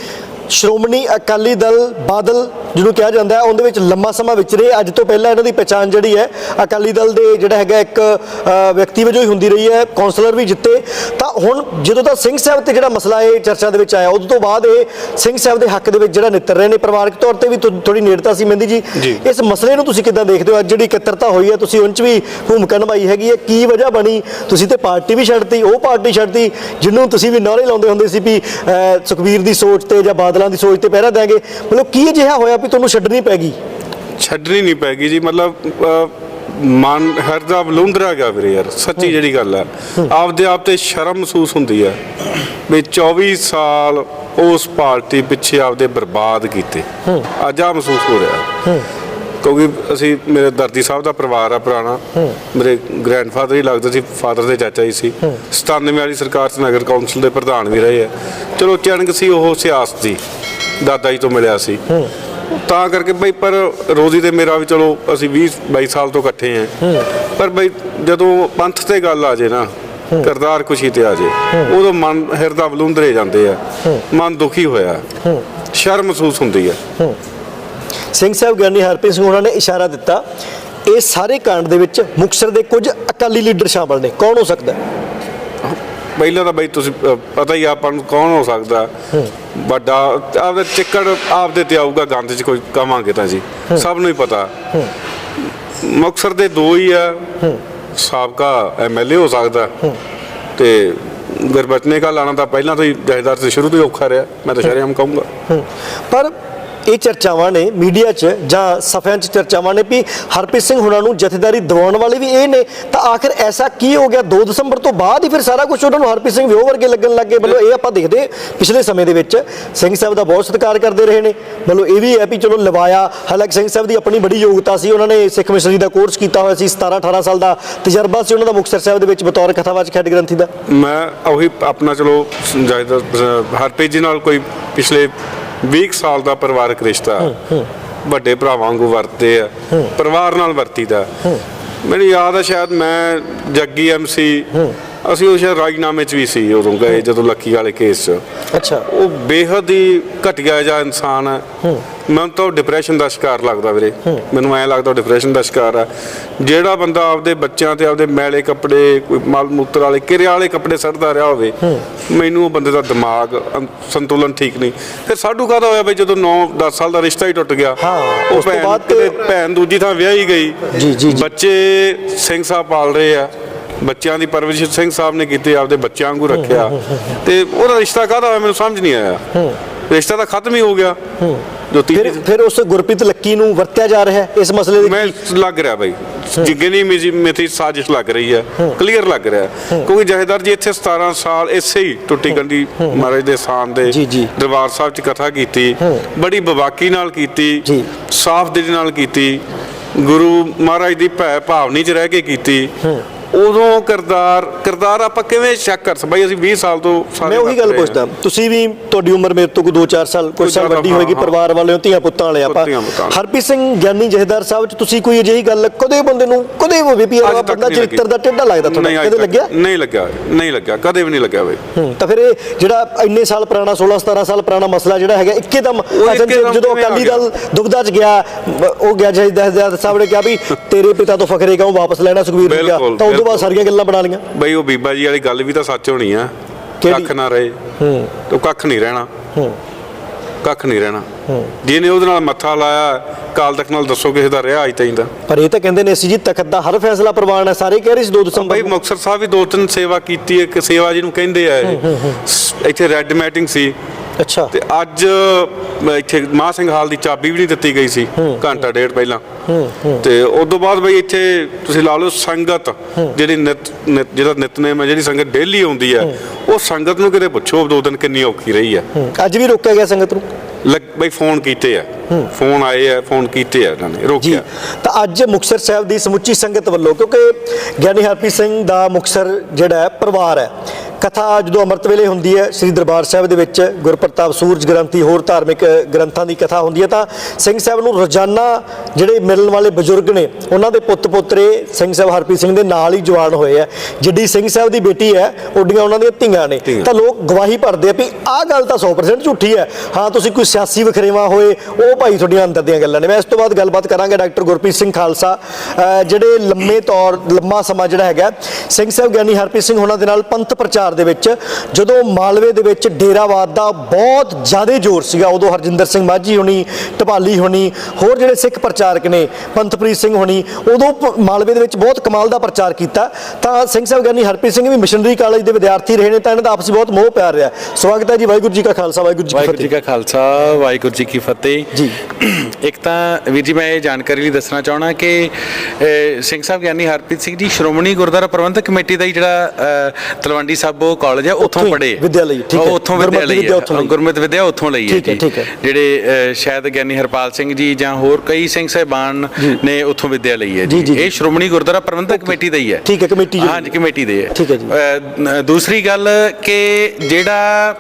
Speaker 1: ਸ਼੍ਰੋਮਣੀ ਅਕਾਲੀ ਦਲ ਬਾਦਲ ਜਿਹਨੂੰ ਕਿਹਾ ਜਾਂਦਾ ਹੈ ਉਹਦੇ ਵਿੱਚ ਲੰਮਾ ਸਮਾਂ ਵਿਚਰੇ ਅੱਜ ਤੋਂ ਪਹਿਲਾਂ ਇਹਨਾਂ ਦੀ ਪਛਾਣ ਜਿਹੜੀ ਹੈ ਅਕਾਲੀ ਦਲ ਦੇ ਜਿਹੜਾ ਹੈਗਾ ਇੱਕ ਵਿਅਕਤੀ ਵਜੋਂ ਹੀ ਹੁੰਦੀ ਰਹੀ ਹੈ ਕਾਉਂਸਲਰ ਵੀ ਜਿੱਤੇ। ਤਾਂ ਹੁਣ ਜਦੋਂ ਦਾ ਸਿੰਘ ਸਾਹਿਬ ਤੇ ਜਿਹੜਾ ਮਸਲਾ ਇਹ ਚਰਚਾ ਦੇ ਵਿੱਚ ਆਇਆ ਉਦੋਂ ਤੋਂ ਬਾਅਦ ਇਹ ਸਿੰਘ ਸਾਹਿਬ ਦੇ ਹੱਕ ਦੇ ਵਿੱਚ ਜਿਹੜਾ ਨਿੱਤਰ ਰਹੇ ਨੇ ਪਰਿਵਾਰਕ ਤੌਰ ਤੇ ਵੀ ਥੋੜੀ ਨੇੜਤਾ ਸੀ ਮਹਿੰਦੀ ਜੀ। ਇਸ ਮਸਲੇ ਨੂੰ ਤੁਸੀਂ ਕਿੱਦਾਂ ਦੇਖਦੇ ਹੋ? ਅੱਜ ਜਿਹੜੀ ਇਕੱਤਰਤਾ ਹੋਈ ਹੈ ਤੁਸੀਂ ਉਹਨਾਂ 'ਚ ਵੀ ਭੂਮਿਕਾ ਨਿਭਾਈ ਹੈਗੀ ਹੈ। ਕੀ ਵਜ੍ਹਾ ਬਣੀ? ਤੁਸੀਂ ਤੇ ਪਾਰਟੀ ਵੀ ਛੱਡਤੀ ਉਹ ਪਾਰਟੀ ਛੱਡਤੀ ਜਿਹਨੂੰ ਤੁਸੀਂ ਵੀ ਨਾਰੇ ਲਾਉਂਦੇ ਹੁੰਦੇ ਸੀ ਵੀ ਅ, ਸੁਖਬੀਰ ਦੀ ਸੋਚ ਤੇ ਜਾਂ ਬਾਦਲਾਂ ਦੀ ਸੋਚ ਤੇ ਪਹਿਰਾ ਦਿਆਂਗੇ। ਮਤਲਬ ਕੀ ਅਜਿਹਾ ਹੋਇਆ ਵੀ ਤੁਹਾਨੂੰ ਛੱਡਣੀ ਪੈ ਗਈ
Speaker 2: ਛੱਡਣੀ ਨਹੀਂ ਪੈਗੀ ਜੀ ਮਤਲਬ ਮਨ ਹਰਦਾ ਬਲੁੰਦਰਾ ਗਿਆ ਵੀਰੇ ਯਾਰ ਸੱਚੀ ਜਿਹੜੀ ਗੱਲ ਹੈ। ਆਪਦੇ ਆਪ ਤੇ ਸ਼ਰਮ ਮਹਿਸੂਸ ਹੁੰਦੀ ਹੈ ਵੀ 24 ਸਾਲ ਉਸ ਪਾਰਟੀ ਪਿੱਛੇ ਆਪਦੇ ਬਰਬਾਦ ਕੀਤੇ। ਅੱਜ ਆ ਮਹਿਸੂਸ ਹੋ ਰਿਹਾ। ਕਿਉਂਕਿ ਅਸੀਂ ਮੇਰੇ ਦਰਦੀ ਸਾਹਿਬ ਦਾ ਪਰਿਵਾਰ ਆ ਪੁਰਾਣਾ। ਮੇਰੇ ਗ੍ਰੈਂਡਫਾਦਰ ਹੀ ਲੱਗਦਾ ਸੀ ਫਾਦਰ ਦੇ ਚਾਚਾ ਹੀ ਸੀ। 97 ਵਾਲੀ ਸਰਕਾਰ ਚ ਨਗਰ ਕੌਂਸਲ ਦੇ ਪ੍ਰਧਾਨ ਵੀ ਰਹੇ ਆ। ਚਲੋ ਚਣਕ ਸੀ ਉਹ ਸਿਆਸਤੀ ਦਾਦਾ ਜੀ ਤੋਂ ਮਿਲਿਆ ਸੀ। ਤਾਂ ਕਰਕੇ ਬਈ ਪਰ ਰੋਜ਼ੀ ਤੇ ਮੇਰਾ ਵੀ ਚਲੋ ਅਸੀਂ 20 22 ਸਾਲ ਤੋਂ ਇਕੱਠੇ ਆਂ। ਪਰ ਬਈ ਜਦੋਂ ਪੰਥ ਤੇ ਗੱਲ ਆ ਜੇ ਨਾ ਕਰਤਾਰ ਖੁਸ਼ੀ ਤੇ ਆ ਜੇ ਉਦੋਂ ਮਨ ਹਿਰਦਾ ਬਲੁੰਦਰੇ ਜਾਂਦੇ ਆ। ਮਨ ਦੁਖੀ ਹੋਇਆ। ਸ਼ਰਮ ਮਹਿਸੂਸ ਹੁੰਦੀ ਆ।
Speaker 1: ਸਿੰਘ ਸਾਹਿਬ ਗਿਆਨੀ ਹਰਪ੍ਰੀਤ ਸਿੰਘ ਉਹਨਾਂ ਨੇ ਇਸ਼ਾਰਾ ਦਿੱਤਾ ਇਹ ਸਾਰੇ ਕਾਂਡ ਦੇ ਵਿੱਚ ਮੁਕਤਸਰ ਦੇ ਕੁਝ ਅਕਾਲੀ ਲੀਡਰ ਸ਼ਾਮਲ ਨੇ। ਕੌਣ ਹੋ ਸਕਦਾ?
Speaker 2: ਪਹਿਲਾਂ ਤਾਂ ਬਈ ਤੁਸੀਂ ਪਤਾ ਹੀ ਆਪਾਂ ਨੂੰ ਕੌਣ ਹੋ ਸਕਦਾ। ਵੱਡਾ ਆਪਦੇ ਚਿੱਕੜ ਆਪਦੇ ਤੇ ਆਊਗਾ ਗੰਦ 'ਚ ਕੋਈ ਕਵਾਂਗੇ ਤਾਂ ਜੀ। ਸਭ ਨੂੰ ਹੀ ਪਤਾ। ਮੁਕਤਸਰ ਦੇ ਦੋ ਹੀ ਆ। ਸਾਬਕਾ ਐਮਐਲਏ ਹੋ ਸਕਦਾ। ਤੇ ਗੁਰਬਚਨੇ ਕਾ ਲਾਣਾ ਤਾਂ ਪਹਿਲਾਂ ਤੋਂ ਹੀ ਜਹੇਦਾਰ ਤੇ ਸ਼ੁਰੂ ਤੋਂ ਹੀ ਔਖਾ ਰਿਹਾ। ਮੈਂ ਤਾਂ ਸ਼ਰੇਆਮ ਕਹੂੰਗਾ।
Speaker 1: ਪਰ ਇਹ ਚਰਚਾਵਾਂ ਨੇ ਮੀਡੀਆ 'ਚ ਜਾਂ ਸਫਿਆਂ 'ਚ ਚਰਚਾਵਾਂ ਨੇ ਵੀ ਹਰਪ੍ਰੀਤ ਸਿੰਘ ਹੁਣਾਂ ਨੂੰ ਜਥੇਦਾਰੀ ਦਿਵਾਉਣ ਵਾਲੇ ਵੀ ਇਹ ਨੇ। ਤਾਂ ਆਖਿਰ ਐਸਾ ਕੀ ਹੋ ਗਿਆ? 2 ਦਸੰਬਰ ਤੋਂ ਬਾਅਦ ਹੀ ਫਿਰ ਸਾਰਾ ਕੁਝ ਉਹਨਾਂ ਨੂੰ ਹਰਪ੍ਰੀਤ ਸਿੰਘ ਵਿਓ ਵਰਗੇ ਲੱਗਣ ਲੱਗੇ ਮਤਲਬ ਇਹ ਆਪਾਂ ਦੇਖਦੇ ਪਿਛਲੇ ਸਮੇਂ ਦੇ ਵਿੱਚ ਸਿੰਘ ਸਾਹਿਬ ਦਾ ਬਹੁਤ ਸਤਿਕਾਰ ਕਰਦੇ ਰਹੇ ਨੇ। ਮਤਲਬ ਇਹ ਵੀ ਹੈ ਵੀ ਚਲੋ ਲਵਾਇਆ। ਹਾਲਾਂਕਿ ਸਿੰਘ ਸਾਹਿਬ ਦੀ ਆਪਣੀ ਬੜੀ ਯੋਗਤਾ ਸੀ। ਉਹਨਾਂ ਨੇ ਸਿੱਖ ਮਿਸ਼ਨਰੀ ਦਾ ਕੋਰਸ ਕੀਤਾ ਹੋਇਆ ਸੀ 17 18 ਸਾਲ ਦਾ ਤਜਰਬਾ ਸੀ ਉਹਨਾਂ ਦਾ ਮੁਕਤਸਰ ਸਾਹਿਬ ਦੇ ਵਿੱਚ ਬਤੌਰ ਕਥਾਵਾਚਕ ਹੈਡ ਗ੍ਰੰਥੀ ਦਾ।
Speaker 2: ਮੈਂ ਉਹੀ ਆਪਣਾ ਚਲੋ ਜਹੇਦਾਰ ਹਰਪ੍ਰੀਤ ਜੀ ਨਾਲ ਕੋਈ ਪਿਛਲੇ 20 ਕੁ ਸਾਲ ਦਾ ਪਰਿਵਾਰਕ ਰਿਸ਼ਤਾ। ਵੱਡੇ ਭਰਾਵਾਂ ਵਾਂਗੂ ਵਰਤਦੇ ਆ। ਪਰਿਵਾਰ ਨਾਲ ਵਰਤੀਦਾ। ਮੈਨੂੰ ਯਾਦ ਆ ਸ਼ਾਇਦ ਮੈਂ ਜੱਗੀ ਐਮਸੀ ਅਸੀਂ ਉਹ ਸ਼ਾਇਦ ਰਾਜਨਾਮੇ 'ਚ ਵੀ ਸੀ ਉਦੋਂ ਗਏ ਜਦੋਂ ਲੱਕੀ ਵਾਲੇ ਕੇਸ 'ਚ।
Speaker 1: ਅੱਛਾ।
Speaker 2: ਉਹ ਬੇਹੱਦ ਹੀ ਘਟਿਆ ਜਿਹਾ ਇਨਸਾਨ ਹੈ। ਮੈਨੂੰ ਤਾਂ ਡਿਪਰੈਸ਼ਨ ਦਾ ਸ਼ਿਕਾਰ ਲੱਗਦਾ ਵੀਰੇ। ਮੈਨੂੰ ਐਂ ਲੱਗਦਾ ਡਿਪਰੈਸ਼ਨ ਦਾ ਸ਼ਿਕਾਰ ਹੈ। ਜਿਹੜਾ ਬੰਦਾ ਆਪਦੇ ਬੱਚਿਆਂ ਤੇ ਆਪਦੇ ਮੈਲੇ ਕੱਪੜੇ ਕੋਈ ਮਲ ਮੂਤਰ ਵਾਲੇ ਕਿਰਿਆ ਵਾਲੇ ਕੱਪੜੇ ਸੜਦਾ ਰਿਹਾ ਹੋਵੇ ਮੈਨੂੰ ਉਹ ਬੰਦੇ ਦਾ ਦਿਮਾਗ ਸੰਤੁਲਨ ਠੀਕ ਨਹੀਂ। ਫਿਰ ਸਾਡੂ ਕਾਹਦਾ ਹੋਇਆ ਬਈ ਜਦੋਂ 9 10 ਸਾਲ ਦਾ ਰਿਸ਼ਤਾ ਹੀ ਟੁੱਟ ਗਿਆ।
Speaker 1: ਹਾਂ, ਉਸ ਤੋਂ ਬਾਅਦ
Speaker 2: ਭੈਣ ਦੂਜੀ ਥਾਂ ਵਿਆਹੀ ਗਈ।
Speaker 1: ਜੀ, ਜੀ, ਜੀ।
Speaker 2: ਬੱਚੇ ਸਿੰਘ ਸਾਹਿਬ ਪਾਲ ਰਹੇ ਆ। ਬੱਚਿਆਂ ਦੀ ਪਰਵਰਿਸ਼ ਸਿੰਘ ਸਾਹਿਬ ਨੇ ਕੀਤੀ ਆਪਦੇ ਬੱਚਿਆਂ ਵਾਂਗੂ ਰੱਖਿਆ। ਤੇ ਉਹਦਾ ਰਿਸ਼ਤਾ ਕਾਹਦਾ ਹੋਇਆ ਮੈਨੂੰ ਸਮਝ ਨਹੀਂ ਆਇਆ। ਰਿਸ਼ਤਾ ਤਾਂ ਖਤਮ ਹੀ ਹੋ ਗਿਆ। ਜੋ
Speaker 1: ਫਿਰ ਫਿਰ ਉਸ ਗੁਰਪ੍ਰੀਤ ਲੱਕੀ ਨੂੰ ਵਰਤਿਆ ਜਾ ਰਿਹਾ ਇਸ ਮਸਲੇ ਦੇ
Speaker 2: ਮੈਂ ਲੱਗ ਰਿਹਾ ਬਈ। ਜਿਗਨੀ ਮੇਰੀ ਸਾਜ਼ਿਸ਼ ਲੱਗ ਰਹੀ ਹੈ। ਕਲੀਅਰ ਲੱਗ ਰਿਹਾ ਕਿਉਂਕਿ ਜਹੇਦਾਰ ਜੀ ਇੱਥੇ 17 ਸਾਲ ਇਸੇ ਹੀ ਟੁੱਟੀ ਗੰਢੀ ਮਹਾਰਾਜ ਦੇ ਸਾਨ ਦੇ। ਦਰਬਾਰ ਸਾਹਿਬ 'ਚ ਕਥਾ ਕੀਤੀ। ਬੜੀ ਬਵਾਕੀ ਨਾਲ ਕੀਤੀ।
Speaker 1: ਜੀ।
Speaker 2: ਸਾਫ਼ ਦਿਲ ਨਾਲ ਕੀਤੀ। ਗੁਰੂ ਮਹਾਰਾਜ ਦੀ ਭੈ ਭਾਵਨੀ 'ਚ ਰਹਿ ਕੇ ਕੀਤੀ। ਉਦੋਂ ਕਰਦਾਰ ਕਰਦਾਰ ਆਪਾਂ ਕਿਵੇਂ ਸ਼ੱਕ ਕਰ ਸਕਦੇ ਬਈ ਅਸੀਂ 20 ਸਾਲ ਤੋਂ
Speaker 1: ਮੈਂ ਉਹੀ ਗੱਲ ਪੁੱਛਦਾ ਤੁਸੀਂ ਵੀ ਤੁਹਾਡੀ ਉਮਰ ਮੇਰੇ ਤੋਂ ਕੋਈ 2-4 ਸਾਲ ਕੁਝ ਸਾਲ ਵੱਡੀ ਹੋਏਗੀ। ਪਰਿਵਾਰ ਵਾਲਿਓ ਧੀਆਂ ਪੁੱਤਾਂ ਵਾਲੇ ਆਪਾਂ। ਹਰਪ੍ਰੀਤ ਸਿੰਘ ਗਿਆਨੀ ਜਹੇਦਾਰ ਸਾਹਿਬ ਚ ਤੁਸੀਂ ਕੋਈ ਅਜਿਹੀ ਗੱਲ ਕਦੇ ਬੰਦੇ ਨੂੰ ਕਦੇ ਹੋਵੇ ਵੀ ਇਹ
Speaker 2: ਤੱਕ
Speaker 1: ਬੰਦਾ ਚਰਿੱਤਰ ਦਾ। ਟੇਢਾ ਲੱਗਦਾ ਤੁਹਾਨੂੰ ਕਦੇ ਲੱਗਿਆ
Speaker 2: ਨਹੀਂ ਲੱਗਿਆ ਨਹੀਂ ਲੱਗਿਆ ਕਦੇ ਵੀ ਨਹੀਂ ਲੱਗਿਆ ਬਈ
Speaker 1: ਤਾਂ ਫਿਰ ਇਹ ਜਿਹੜਾ ਇੰਨੇ ਸਾਲ ਪੁਰਾਣਾ 16-17 ਸਾਲ ਪੁਰਾਣਾ ਮਸਲਾ ਜਿਹੜਾ ਹੈਗਾ ਇੱਕੇਦਮ ਜਦੋਂ ਅਕਾਲੀ? ਦਲ ਦੁਬਦਾ ਚ ਗਿਆ ਉਹ ਗਿਆ ਜਹੇਦਾਰ ਸਾਹਿਬ ਨੇ ਕਿਹਾ ਵੀ ਤੇਰੇ ਪਿਤਾ ਤੋਂ ਫਖਰੇ ਕਹੂੰ ਵਾਪਸ ਲੈਣਾ ਸੁਖਬੀਰ ਨੇ ਕਿਹਾ
Speaker 2: ਬਿਲਕੁਲ,
Speaker 1: ਤਾਂ ਬਾਅਦ। ਸਾਰੀਆਂ ਗੱਲਾਂ ਬਣਾ ਲੀਆਂ
Speaker 2: ਬਈ ਉਹ ਬੀਬਾ ਜੀ ਵਾਲੀ ਗੱਲ ਵੀ ਤਾਂ ਸੱਚ ਹੋਣੀ ਆ? ਕੱਖ ਨਾ ਰਹੇ।
Speaker 1: ਹੂੰ।
Speaker 2: ਤੋ ਕੱਖ ਨਹੀਂ ਰਹਿਣਾ।
Speaker 1: ਹੂੰ।
Speaker 2: ਕੱਖ ਨਹੀਂ ਰਹਿਣਾ। ਜਿਹਨੇ ਉਹਦੇ ਨਾਲ ਮੱਥਾ ਲਾਇਆ ਕਾਲ ਤੱਕ ਨਾਲ ਦੱਸੋ ਕਿਸੇ ਦਾ ਰਿਹਾ ਅੱਜ ਤਾਈਂ ਦਾ
Speaker 1: ਪਰ ਇਹ ਤਾਂ ਕਹਿੰਦੇ ਨੇ ਅਸੀਂ ਜੀ ਤਖਤ ਦਾ ਹਰ ਫੈਸਲਾ ਪ੍ਰਵਾਨ ਹੈ ਸਾਰੇ ਕਹਿ ਰਹੇ ਸੀ 2 ਦਸੰਬਰ
Speaker 2: ਬਈ
Speaker 1: ਨੂੰ।
Speaker 2: ਮੁਕਤਸਰ ਸਾਹਿਬ ਵੀ ਦੋ ਤਿੰਨ ਸੇਵਾ ਕੀਤੀ ਹੈ ਕਿ ਸੇਵਾ ਜਿਹਨੂੰ ਕਹਿੰਦੇ ਆ ਇੱਥੇ ਰੈੱਡ ਮੈਟਿੰਗ ਸੀ।
Speaker 1: ਅੱਛਾ।
Speaker 2: ਤੇ ਅੱਜ ਇੱਥੇ ਮਾਹ ਸਿੰਘ ਹਾਲ ਦੀ ਚਾਬੀ ਵੀ ਨਹੀਂ ਦਿੱਤੀ ਗਈ ਸੀ ਘੰਟਾ ਡੇਢ ਪਹਿਲਾਂ। ਤੇ ਉਸ ਤੋਂ ਬਾਅਦ ਬਈ ਇੱਥੇ ਤੁਸੀਂ ਲਾ ਲਓ ਸੰਗਤ ਜਿਹੜੀ ਜਿਹਦਾ ਨਿਤਨੇਮ ਹੈ ਜਿਹੜੀ ਸੰਗਤ ਡੇਲੀ ਆਉਂਦੀ ਹੈ ਉਹ ਸੰਗਤ ਨੂੰ ਕਿਤੇ ਪੁੱਛੋ ਦੋ ਦਿਨ ਕਿੰਨੀ ਔਖੀ ਰਹੀ ਹੈ।
Speaker 1: ਅੱਜ ਵੀ ਰੋਕਿਆ ਗਿਆ ਸੰਗਤ ਨੂੰ?
Speaker 2: ਲੱਗ ਬਈ ਫੋਨ ਕੀਤੇ ਆ। ਫੋਨ ਆਏ ਆ ਫੋਨ ਕੀਤੇ ਆ ਇਹਨਾਂ ਨੇ ਰੋਕਿਆ।
Speaker 1: ਤਾਂ ਅੱਜ ਮੁਕਤਸਰ ਸਾਹਿਬ ਦੀ ਸਮੁੱਚੀ ਸੰਗਤ ਵੱਲੋਂ ਕਿਉਂਕਿ ਗਿਆਨੀ ਹਰਪ੍ਰੀਤ ਸਿੰਘ ਦਾ ਮੁਕਤਸਰ ਜਿਹੜਾ ਹੈ ਪਰਿਵਾਰ ਹੈ ਕਥਾ ਜਦੋਂ ਅੰਮ੍ਰਿਤ ਵੇਲੇ ਹੁੰਦੀ ਹੈ ਸ੍ਰੀ ਦਰਬਾਰ ਸਾਹਿਬ ਦੇ ਵਿੱਚ ਗੁਰਪ੍ਰਤਾਪ ਸੂਰਜ ਗ੍ਰੰਥੀ ਹੋਰ ਧਾਰਮਿਕ ਗ੍ਰੰਥਾਂ ਦੀ ਕਥਾ ਹੁੰਦੀ ਹੈ। ਤਾਂ ਸਿੰਘ ਸਾਹਿਬ ਨੂੰ ਰੋਜ਼ਾਨਾ ਜਿਹੜੇ ਮਿਲਣ ਵਾਲੇ ਬਜ਼ੁਰਗ ਨੇ ਉਹਨਾਂ ਦੇ ਪੁੱਤ ਪੋਤਰੇ ਸਿੰਘ ਸਾਹਿਬ ਹਰਪ੍ਰੀਤ ਸਿੰਘ ਦੇ ਨਾਲ ਹੀ ਜਵਾਨ ਹੋਏ ਆ। ਜਿੱਡੀ ਸਿੰਘ ਸਾਹਿਬ ਦੀ ਬੇਟੀ ਹੈ ਓਡੀਆਂ ਉਹਨਾਂ ਦੀਆਂ ਧੀਆਂ ਨੇ। ਤਾਂ ਲੋਕ ਗਵਾਹੀ ਭਰਦੇ ਆ ਵੀ ਆਹ ਗੱਲ ਤਾਂ 100% ਝੂਠੀ ਹੈ। ਹਾਂ ਤੁਸੀਂ ਕੋਈ ਸਿਆਸੀ ਵਖਰੇਵਾ ਹੋਏ ਉਹ ਭਾਈ ਤੁਹਾਡੀਆਂ ਅੰਦਰ ਦੀਆਂ ਗੱਲਾਂ ਨੇ। ਮੈਂ ਇਸ ਤੋਂ ਬਾਅਦ ਗੱਲਬਾਤ ਕਰਾਂਗਾ ਡਾਕਟਰ ਗੁਰਪ੍ਰੀਤ ਸਿੰਘ ਖਾਲਸਾ ਜਿਹੜੇ ਲੰਮੇ ਤੌਰ ਲੰਮਾ ਸਮਾਂ ਜਿਹੜਾ ਹੈਗਾ ਸਿੰਘ ਸਾਹਿਬ ਗਿਆਨੀ ਹਰਪ੍ਰੀਤ ਸਿੰਘ ਉਹਨਾਂ ਦੇ ਨਾਲ ਪੰਥ ਪ੍ਰਚਾਰ ਦੇ ਵਿੱਚ ਜਦੋਂ ਮਾਲਵੇ ਦੇ ਵਿੱਚ ਡੇਰਾਵਾਦ ਦਾ ਬਹੁਤ ਜ਼ਿਆਦਾ ਜ਼ੋਰ ਸੀਗਾ ਉਦੋਂ ਹਰਜਿੰਦਰ ਸਿੰਘ ਮਾਝੀ ਹੋਣੀ ਟਪਾਲੀ ਹੋਣੀ ਹੋਰ ਜਿਹੜੇ ਸਿੱਖ ਪ੍ਰਚਾਰਕ ਨੇ ਪੰਥਪ੍ਰੀਤ ਸਿੰਘ ਹੋਣੀ ਉਦੋਂ ਮਾਲਵੇ ਦੇ ਵਿੱਚ ਬਹੁਤ ਕਮਾਲ ਦਾ ਪ੍ਰਚਾਰ ਕੀਤਾ। ਤਾਂ ਸਿੰਘ ਸਾਹਿਬ ਗਿਆਨੀ ਹਰਪ੍ਰੀਤ ਸਿੰਘ ਵੀ ਮਿਸ਼ਨਰੀ ਕਾਲਜ ਦੇ ਵਿਦਿਆਰਥੀ ਰਹੇ ਨੇ ਤਾਂ ਇਹਨਾਂ ਦਾ ਆਪਸੀ ਬਹੁਤ ਮੋਹ ਪਿਆਰ ਰਿਹਾ। ਸਵਾਗਤ ਹੈ ਜੀ ਵਾਹਿਗੁਰੂ ਜੀ ਕਾ ਖਾਲਸਾ ਵਾਹਿਗੁਰੂ ਜੀ ਕੀ
Speaker 4: ਵਾਹਿਗੁਰੂ ਜੀ
Speaker 1: ਫਤਿਹ।
Speaker 4: ਕਾ ਖਾਲਸਾ ਵਾਹਿਗੁਰੂ ਜੀ ਕੀ ਫਤਿਹ।
Speaker 1: ਜੀ।
Speaker 4: ਇੱਕ ਤਾਂ ਵੀਰ ਜੀ ਮੈਂ ਇਹ ਜਾਣਕਾਰੀ ਲਈ ਦੱਸਣਾ ਚਾਹਣਾ ਕਿ ਸਿੰਘ ਸਾਹਿਬ ਗਿਆਨੀ ਹਰਪ੍ਰੀਤ ਸਿੰਘ ਜੀ ਸ਼੍ਰੋਮਣੀ ਗੁਰਦੁਆਰਾ ਪ੍ਰਬੰਧਕ ਕਮੇਟੀ ਦਾ ਹੀ ਜਿਹੜਾ ਤਲਵੰਡੀ ਸਾਬੋ ਉਹ ਕਾਲਜ ਹੈ ਉੱਥੋਂ
Speaker 1: ਹੀ
Speaker 4: ਪੜ੍ਹੇ
Speaker 1: ਵਿੱਦਿਆ ਲਈ, ਠੀਕ ਹੈ।
Speaker 4: ਉੱਥੋਂ ਵਿੱਦਿਆ ਲਈ। ਗੁਰਮਤਿ ਵਿੱਦਿਆ ਉੱਥੋਂ ਲਈ ਹੈ
Speaker 1: ਹੈ,
Speaker 4: ਜੀ
Speaker 1: ਹੈ।
Speaker 4: ਜਿਹੜੇ ਸ਼ਾਇਦ ਗਿਆਨੀ ਹਰਪਾਲ ਸਿੰਘ ਜੀ ਜਾਂ ਹੋਰ ਕਈ ਸਿੰਘ ਸਾਹਿਬਾਨ ਨੇ ਉੱਥੋਂ ਵਿੱਦਿਆ ਲਈ ਹੈ
Speaker 1: ਜੀ, ਜੀ, ਜੀ।
Speaker 4: ਇਹ ਸ਼੍ਰੋਮਣੀ ਗੁਰਦੁਆਰਾ ਪ੍ਰਬੰਧਕ ਕਮੇਟੀ ਦਾ ਹੀ ਹੈ
Speaker 1: ਠੀਕ ਹੈ, ਕਮੇਟੀ ਜੋ-
Speaker 4: ਹਾਂਜੀ ਕਮੇਟੀ ਦੇ ਹੈ
Speaker 1: ਠੀਕ ਹੈ ਜੀ।
Speaker 4: ਦੂਸਰੀ ਗੱਲ ਕਿ ਜਿਹੜਾ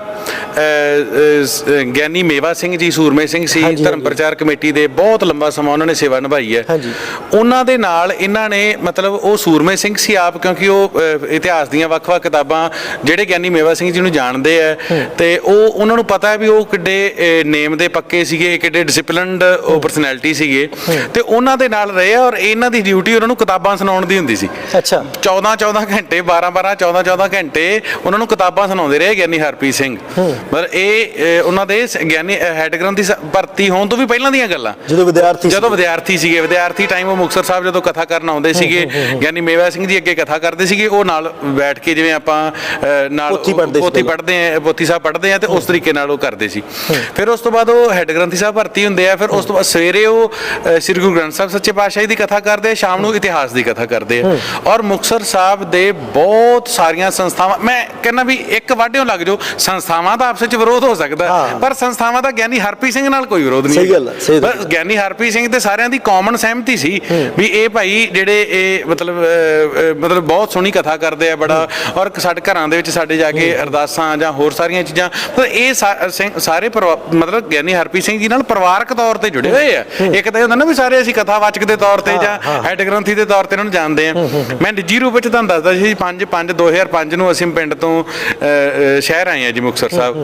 Speaker 4: ਗਿਆਨੀ ਮੇਵਾ ਸਿੰਘ ਜੀ ਸੂਰਮੇ ਸਿੰਘ ਸੀ ਧਰਮ। ਪ੍ਰਚਾਰ ਕਮੇਟੀ ਦੇ ਬਹੁਤ ਲੰਬਾ ਸਮਾਂ ਉਹਨਾਂ ਨੇ ਸੇਵਾ ਨਿਭਾਈ ਹੈ। ਉਹਨਾਂ ਦੇ ਨਾਲ ਇਹਨਾਂ ਨੇ ਮਤਲਬ ਉਹ ਸੂਰਮੇ ਸਿੰਘ ਸੀ ਆਪ ਕਿਉਂਕਿ ਉਹ ਇਤਿਹਾਸ ਦੀਆਂ ਵੱਖ-ਵੱਖ ਕਿਤਾਬਾਂ ਜਿਹੜੇ ਗਿਆਨੀ ਮੇਵਾ ਸਿੰਘ ਜੀ ਨੂੰ ਜਾਣਦੇ ਆ ਤੇ ਉਹ ਉਹਨਾਂ ਨੂੰ ਪਤਾ ਹੈ ਵੀ ਉਹ ਕਿੱਡੇ ਨੇਮ ਦੇ ਪੱਕੇ ਸੀਗੇ ਕਿੱਡੇ ਡਿਸਪਲਿਨਡ ਉਹ ਪਰਸਨੈਲਿਟੀ ਸੀਗੇ। ਤੇ ਉਹਨਾਂ ਦੇ ਨਾਲ ਰਹੇ ਔਰ ਇਹਨਾਂ ਦੀ ਡਿਊਟੀ ਉਹਨਾਂ ਨੂੰ ਕਿਤਾਬਾਂ ਸੁਣਾਉਣ ਦੀ ਹੁੰਦੀ ਸੀ।
Speaker 1: ਅੱਛਾ।
Speaker 4: 14 14 ਘੰਟੇ 12 12 14 14 ਘੰਟੇ ਉਹਨਾਂ ਨੂੰ ਕਿਤਾਬਾਂ ਸੁਣਾਉਂਦੇ ਰਹੇ ਗਿਆਨੀ ਹਰਪ੍ਰੀਤ ਸਿੰਘ। ਮਤਲਬ ਇਹ ਉਹਨਾਂ ਦੇ ਸ- ਗਿਆਨੀ ਹੈਡ ਗ੍ਰੰਥੀ ਭਰਤੀ ਹੋਣ ਤੋਂ ਵੀ ਪਹਿਲਾਂ ਦੀਆਂ ਗੱਲਾਂ।
Speaker 1: ਜਦੋਂ ਵਿਦਿਆਰਥੀ
Speaker 4: ਜਦੋਂ। ਵਿਦਿਆਰਥੀ ਸੀਗੇ ਵਿਦਿਆਰਥੀ ਟਾਈਮ ਉਹ ਮੁਕਤਸਰ ਸਾਹਿਬ ਜਦੋਂ ਕਥਾ ਕਰਨ ਆਉਂਦੇ ਸੀਗੇ ਗਿਆਨੀ ਮੇਵਾ ਸਿੰਘ ਜੀ ਅੱਗੇ ਕਥਾ ਕਰਦੇ ਸੀਗੇ ਉਹ ਨਾਲ ਬੈਠ ਕੇ ਜਿਵੇਂ ਆਪਾਂ ਨਾਲ
Speaker 1: ਪੋਥੀ ਪੜ੍ਹਦੇ ਸੀ
Speaker 4: ਪੋਥੀ
Speaker 1: ਪਹਿਲਾਂ।
Speaker 4: ਪੜ੍ਹਦੇ ਆ ਪੋਥੀ ਸਾਹਿਬ ਪੜ੍ਹਦੇ ਆ ਤੇ ਉਸ ਤਰੀਕੇ ਨਾਲ ਉਹ ਕਰਦੇ ਸੀ। ਫਿਰ ਉਸ ਤੋਂ ਬਾਅਦ ਉਹ ਹੈਡ ਗ੍ਰੰਥੀ ਸਾਹਿਬ ਭਰਤੀ ਹੁੰਦੇ ਆ ਫਿਰ ਉਸ ਤੋਂ ਬਾਅਦ ਸਵੇਰੇ ਉਹ ਸ੍ਰੀ ਗੁਰੂ ਗ੍ਰੰਥ ਸਾਹਿਬ ਸੱਚੇ ਪਾਤਸ਼ਾਹੀ ਦੀ ਕਥਾ ਕਰਦੇ ਆ ਸ਼ਾਮ ਨੂੰ ਇਤਿਹਾਸ ਦੀ ਕਥਾ ਕਰਦੇ ਆ। ਔਰ ਮੁਕਤਸਰ ਸਾਹਿਬ ਦੇ ਬਹੁਤ ਸਾਰੀਆਂ ਸੰਸਥਾਵਾਂ ਮੈਂ ਕਹਿੰਦਾ ਵੀ ਇੱਕ ਵਾਢਿਓ ਲੱਗ ਜਾਓ ਸੰਸਥਾਵਾਂ ਦਾ ਆਪਸ ਵਿੱਚ ਵਿਰੋਧ ਹੋ ਸਕਦਾ। ਪਰ ਸੰਸਥਾਵਾਂ ਦਾ ਗਿਆਨੀ ਹਰਪ੍ਰੀਤ ਸਿੰਘ ਨਾਲ ਕੋਈ ਵਿਰੋਧ ਨਹੀਂ
Speaker 1: ਸਹੀ। ਗੱਲ ਹੈ, ਸਹੀ ਗੱਲ
Speaker 4: ਗਿਆਨੀ ਹਰਪ੍ਰੀਤ ਸਿੰਘ ਤੇ ਸਾਰਿਆਂ ਦੀ ਕਾਮਨ ਸਹਿਮਤੀ ਸੀ ਵੀ ਇਹ ਭਾਈ ਜਿਹੜੇ ਇਹ ਮਤਲਬ ਮਤਲਬ ਬਹੁਤ ਸੋਹਣੀ ਕਥਾ ਕਰਦੇ ਆ ਬੜਾ ਔਰ ਸਾਡੇ ਘਰਾਂ ਦੇ ਵਿੱਚ ਸਾਡੇ ਜਾ ਕੇ ਅਰਦਾਸਾਂ ਜਾਂ ਹੋਰ ਸਾਰੀਆਂ ਚੀਜ਼ਾਂ ਮਤਲਬ ਇਹ ਸਾਰੇ ਮਤਲਬ ਗਿਆਨੀ ਹਰਪ੍ਰੀਤ ਸਿੰਘ ਜੀ ਨਾਲ ਪਰਿਵਾਰਕ ਤੌਰ ਤੇ ਜੁੜੇ ਹੋਏ ਆ। ਇੱਕ ਤਾਂ ਇਹ ਹੁੰਦਾ ਨਾ ਵੀ ਸਾਰੇ ਅਸੀਂ ਕਥਾਵਾਚਕ ਦੇ ਤੌਰ ਤੇ ਜਾਂ ਹੈਡ ਗ੍ਰੰਥੀ ਦੇ ਤੌਰ ਤੇ ਇਹਨਾਂ ਨੂੰ ਜਾਣਦੇ ਆ। ਮੈਂ ਨਿੱਜੀ ਰੂਪ ਵਿੱਚ ਤੁਹਾਨੂੰ ਦੱਸਦਾ ਸੀ 5 5 2005 ਨੂੰ ਅਸੀਂ ਪਿੰਡ ਤੋਂ ਸ਼ਹਿਰ ਆਏ ਆ ਜੀ ਮੁਕਤਸਰ ਸਾਹਿਬ।